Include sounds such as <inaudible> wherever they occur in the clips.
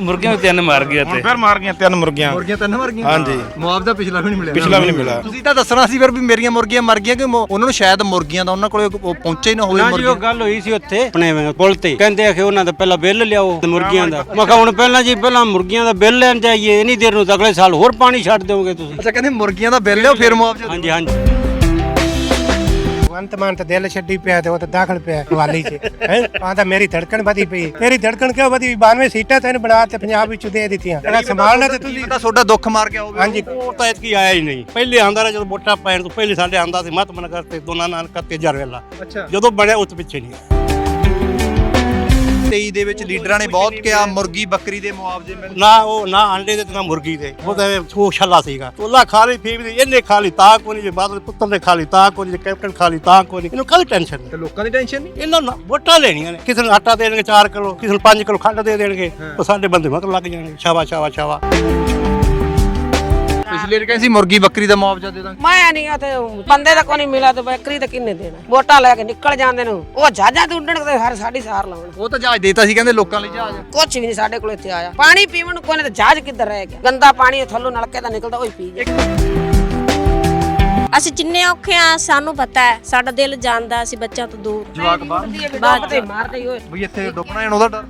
ਮੁਰਗੀਆਂ ਵੀ ਤਿੰਨ ਮਾਰ ਗਿਆ ਹੁਣ ਤੇ। ਫਿਰ ਮਾਰ ਗਈਆਂ ਤਿੰਨ ਮੁਰਗੀਆਂ। ਮੁਰਗੀਆਂ ਤਿੰਨ ਮਰ ਗਈਆਂ? ਹਾਂਜੀ। ਮੁਆਵਜ਼ਾ ਪਿਛਲਾ ਵੀ ਨਹੀਂ ਮਿਲਿਆ। ਪਿਛਲਾ ਵੀ ਨਹੀਂ ਮਿਲਿਆ। ਤੁਸੀਂ ਤਾਂ ਦੱਸਣਾ ਸੀ ਫਿਰ ਵੀ ਮੇਰੀਆਂ ਮੁਰਗੀਆਂ ਮਰ ਗਈਆਂ ਕਿ ਮੋ- ਉਹਨਾਂ ਨੂੰ ਸ਼ਾਇਦ ਮੁਰਗੀਆਂ ਦਾ ਉਹਨਾਂ ਕੋਲੇ ਉਹ ਪਹੁੰਚੇ ਹੀ ਨਾ ਹੋਵੇ ਨਾ ਜੀ ਉਹ ਮੁਰਗੀਆਂ। ਗੱਲ ਹੋਈ ਸੀ ਉੱਥੇ ਆਪਣੇ ਪੁਲ ਤੇ। ਕਹਿੰਦੇ ਆ ਕਿ ਉਹਨਾਂ ਦਾ ਪਹਿਲਾਂ ਬਿੱਲ ਲਿਆਓ ਮੁਰਗੀਆਂ ਦਾ। ਮੈਂ ਕਿਹਾ ਹੁਣ ਪਹਿਲਾਂ ਜੀ ਪਹਿਲਾਂ ਮੁਰਗੀਆਂ ਦਾ ਬਿੱਲ ਲੈਣ ਜਾਈਏ ਇਨੀ ਦੇਰ ਨੂੰ ਤਾਂ ਅਗਲੇ ਸਾਲ ਹੋਰ ਪਾਣੀ ਛੱਡ ਦਿਓਗੇ ਤੁਸੀਂ। ਅੱਛਾ ਕਹਿੰਦੇ ਮੁਰਗੀਆਂ ਦਾ ਬਿੱਲ ਲਿਓ ਫਿਰ ਮੁਆਵਜ਼ਾ। ਹਾਂਜੀ ਹਾਂਜੀ। ਭਗਵੰਤ ਮਾਨ ਤਾਂ ਦਿਲ ਛੱਡੀ ਪਿਆ ਤੇ ਉਹ ਤਾਂ ਦਾਖਲ ਪਿਆ ਹਵਾਲੀ 'ਚ। ਹੈ? ਆ ਤਾਂ ਮੇਰੀ ਧੜਕਣ ਵਧੀ ਪਈ। ਮੇਰੀ ਧੜਕਣ ਕਿਉਂ ਵਧੀ? 92 ਸੀਟਾਂ ਤੈਨੂੰ ਬਣਾ ਤੇ ਪੰਜਾਬ ਵਿੱਚ ਦੇ ਦਿੱਤੀਆਂ। ਇਹਦਾ ਸੰਭਾਲਣਾ ਤੇ ਤੁਸੀਂ ਤਾਂ ਤੁਹਾਡਾ ਦੁੱਖ ਮਾਰ ਗਿਆ ਹੋਵੇ ਹਾਂਜੀ। ਉਹ ਤਾਂ ਇਤਕੀ ਆਇਆ ਹੀ ਨਹੀਂ। ਪਹਿਲੇ ਆਂਦਾ ਰਿਹਾ ਜਦੋਂ ਵੋਟਾਂ ਪੈਣ ਤੋਂ ਪਹਿਲੇ ਸਾਡੇ ਆਂਦਾ ਸੀ ਮਤ ਮਨਗਰ ਤੇ ਦੋਨਾਂ ਨਾਨਕਾ ਤੇ ਜਰਵੇਲਾ ਅੱਛਾ। ਜਦੋਂ ਬਣਿਆ ਉਸ ਪਿੱਛੇ ਨਹੀਂ ਆਇਆ 23 ਦੇ ਵਿੱਚ ਲੀਡਰਾਂ ਨੇ ਬਹੁਤ ਕਿਹਾ ਮੁਰਗੀ ਬੱਕਰੀ ਦੇ ਮੁਆਵਜ਼ੇ ਮਿਲ ਨਾ ਉਹ ਨਾ ਆਂਡੇ ਦੇ ਤੇ ਨਾ ਮੁਰਗੀ ਦੇ। ਉਹ ਤਾਂ ਛੋ ਛੱਲਾ ਸੀਗਾ। ਉਹਲਾ ਖਾ ਲਈ ਫੀਮ ਦੀ ਇਹਨੇ ਖਾ ਲਈ ਤਾਂ ਕੋਈ ਨਹੀਂ ਜੇ ਬਾਦਲ ਪੁੱਤਰ ਨੇ ਖਾ ਲਈ ਤਾਂ ਕੋਈ ਨਹੀਂ ਜੇ ਕੈਪਟਨ ਖਾ ਲਈ ਤਾਂ ਕੋਈ ਇਹਨੂੰ ਕਾਹਦੀ ਟੈਨਸ਼ਨ ਤੇ ਲੋਕਾਂ ਦੀ ਟੈਨਸ਼ਨ ਨਹੀਂ? ਇਹਨਾਂ ਨੂੰ ਵੋਟਾਂ ਲੈਣੀਆਂ ਨੇ। ਕਿਸੇ ਨੂੰ ਆਟਾ ਦੇਣਗੇ 4 ਕਿਲੋ ਕਿਸੇ ਨੂੰ 5 ਕਿਲੋ ਖੰਡ ਦੇ ਦੇਣਗੇ। ਉਹ ਸਾਡੇ ਬੰਦੇ ਮਗਰ ਲੱਗ ਜਾਣਗੇ। ਸ਼ਾਵਾ ਸ਼ਾਵਾ ਸ਼ਾਵਾ ਪਿਛਲੇ ਵਾਰ ਕਹਿੰਦੇ ਸੀ ਮੁਰਗੀ ਬੱਕਰੀ ਦਾ ਮੁਆਵਜ਼ਾ ਦੇ ਦਾਂਗੇ। ਮੈਂ ਨਹੀਂ ਤੇ ਬੰਦੇ ਦਾ ਕੋਈ ਨਹੀਂ ਮਿਲਿਆ ਤੇ ਬੱਕਰੀ ਤਾਂ ਕਿੰਨੇ ਦੇਣਾ? ਵੋਟਾਂ ਲੈ ਕੇ ਨਿਕਲ ਜਾਂਦੇ ਨੂੰ। ਉਹ ਜਹਾਜ਼ਾਂ ਤੇ ਉੱਡਣ ਤੇ ਹਰ ਸਾਡੀ ਸਾਰ ਲਾਉਣ। ਉਹ ਤਾਂ ਜਹਾਜ਼ ਦੇਤਾ ਸੀ ਕਹਿੰਦੇ ਲੋਕਾਂ ਲਈ ਜਹਾਜ਼। ਕੁਛ ਵੀ ਨਹੀਂ ਸਾਡੇ ਕੋਲ ਇੱਥੇ ਆਇਆ। ਪਾਣੀ ਪੀਵਣ ਨੂੰ ਕੋਈ ਨਹੀਂ ਤੇ ਜਹਾਜ਼ ਕਿੱਧਰ ਰਹਿ ਗਿਆ? ਗੰਦਾ ਪਾਣੀ ਥੱਲੋਂ ਨਲਕੇ ਦਾ ਨਿਕਲਦਾ ਉਹ ਹੀ ਪੀ ਗਿਆ ਅਸੀਂ ਜਿੰਨੇ ਔਖੇ ਆ ਸਾਨੂੰ ਪਤਾ ਹੈ ਸਾਡਾ ਦਿਲ ਜਾਣਦਾ ਅਸੀਂ ਬੱਚਿਆਂ ਤੋਂ ਦੂਰ। ਜਵਾਕ ਬਾਹਰ। ਤੇ ਮਾਰਦੇ ਹੀ ਹੋਏ। ਵੀ ਇੱਥੇ ਡੁੱਬਣਾ ਜਾਣ ਉਹਦਾ ਡਰ।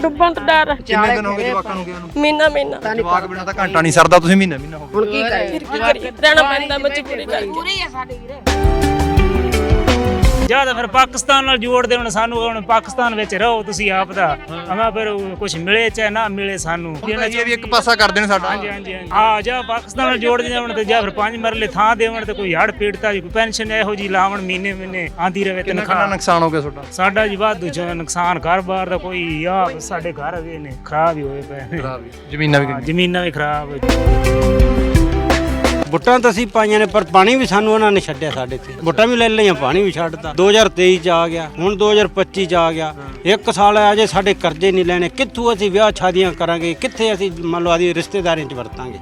ਡੁੱਬਣ ਤੋਂ ਡਰ। ਕਿੰਨੇ ਦਿਨ ਹੋ ਗਏ ਜਵਾਕਾਂ ਨੂੰ ਗਏ ਉਹਨੂੰ? ਮਹੀਨਾ ਮਹੀਨਾ। ਜਵਾਕ ਬਿਨਾਂ ਤਾਂ ਘੰਟਾ ਨਹੀਂ ਸਰਦਾ ਤੁਸੀਂ ਮਹੀਨਾ ਮਹੀਨਾ ਹੋ ਹੁਣ ਕੀ ਕਰੇ ਫਿਰ ਕੀ ਕਰੀਏ? ਰਹਿਣਾ ਪੈਂਦਾ ਮਜਬੂਰੀ ਕਰਕੇ। ਪੂਰੀ ਆ ਸਾਡੇ ਵੀਰੇ। ਜਾਂ ਤਾਂ ਫਿਰ ਪਾਕਿਸਤਾਨ ਨਾਲ ਜੋੜਦੇ ਹੁਣ ਸਾਨੂੰ ਹੁਣ ਪਾਕਿਸਤਾਨ ਵਿੱਚ ਰਹੋ ਤੁਸੀਂ ਆਪ ਦਾ। ਅਮਾ ਫਿਰ ਕੁਝ ਮਿਲੇ ਚਾਹੇ ਨਾ ਮਿਲੇ ਸਾਨੂੰ। ਇਹ ਵੀ ਇੱਕ ਪਾਸਾ ਕਰ ਦੇਣ ਸਾਡਾ। ਹਾਂਜੀ ਹਾਂਜੀ ਆ ਜਾਂ ਪਾਕਿਸਤਾਨ ਨਾਲ ਜੋੜ ਦੇਣ ਤੇ ਜਾਂ ਫਿਰ ਪੰਜ ਮਰਲੇ ਥਾਂ ਦੇਵਣ ਤੇ ਕੋਈ ਹੜ ਪੀੜਤਾ ਜੀ ਕੋਈ ਪੈਨਸ਼ਨ ਇਹੋ ਜੀ ਲਾਵਣ ਮਹੀਨੇ ਮਹੀਨੇ ਆਂਦੀ ਰਵੇ ਤਨਖਾਹ ਨੁਕਸਾਨ। ਹੋ ਗਿਆ ਤੁਹਾਡਾ? ਸਾਡਾ ਜੀ ਵਾਧੂ ਚ ਨੁਕਸਾਨ ਘਰ-ਬਾਰ ਦਾ ਕੋਈ ਆ ਸਾਡੇ ਘਰ ਵੀ ਨੇ ਖਰਾਬ ਹੀ ਹੋਏ ਪਏ ਨੇ। ਜ਼ਮੀਨਾਂ ਵੀ ਜ਼ਮੀਨਾਂ ਵੀ ਖਰਾਬ ਹੋਈ ਤਾਂ ਅਸੀਂ ਪਾਈਆਂ ਨੇ, ਪਰ ਪਾਣੀ ਵੀ ਸਾਨੂੰ ਉਹਨਾਂ ਨੇ ਛੱਡਿਆ ਸਾਡੇ ਤੇ ਵੋਟਾਂ ਵੀ ਲੈ ਲਈਆਂ, ਪਾਣੀ ਵੀ ਛੱਡਤਾ। 2023 ਚ ਆ ਗਿਆ, ਹੁਣ 2025 ਚ ਆ ਗਿਆ। ਇੱਕ ਸਾਲ ਅਜੇ ਸਾਡੇ ਕਰਜ਼ੇ ਨਹੀਂ ਲੈਣੇ, ਕਿੱਥੋਂ ਅਸੀਂ ਵਿਆਹ ਸ਼ਾਦੀਆਂ ਕਰਾਂਗੇ, ਕਿੱਥੇ ਅਸੀਂ ਮੰਨ ਲਓ ਆਦੀ ਰਿਸ਼ਤੇਦਾਰੀਆਂ ਚ ਵਰਤਾਂਗੇ?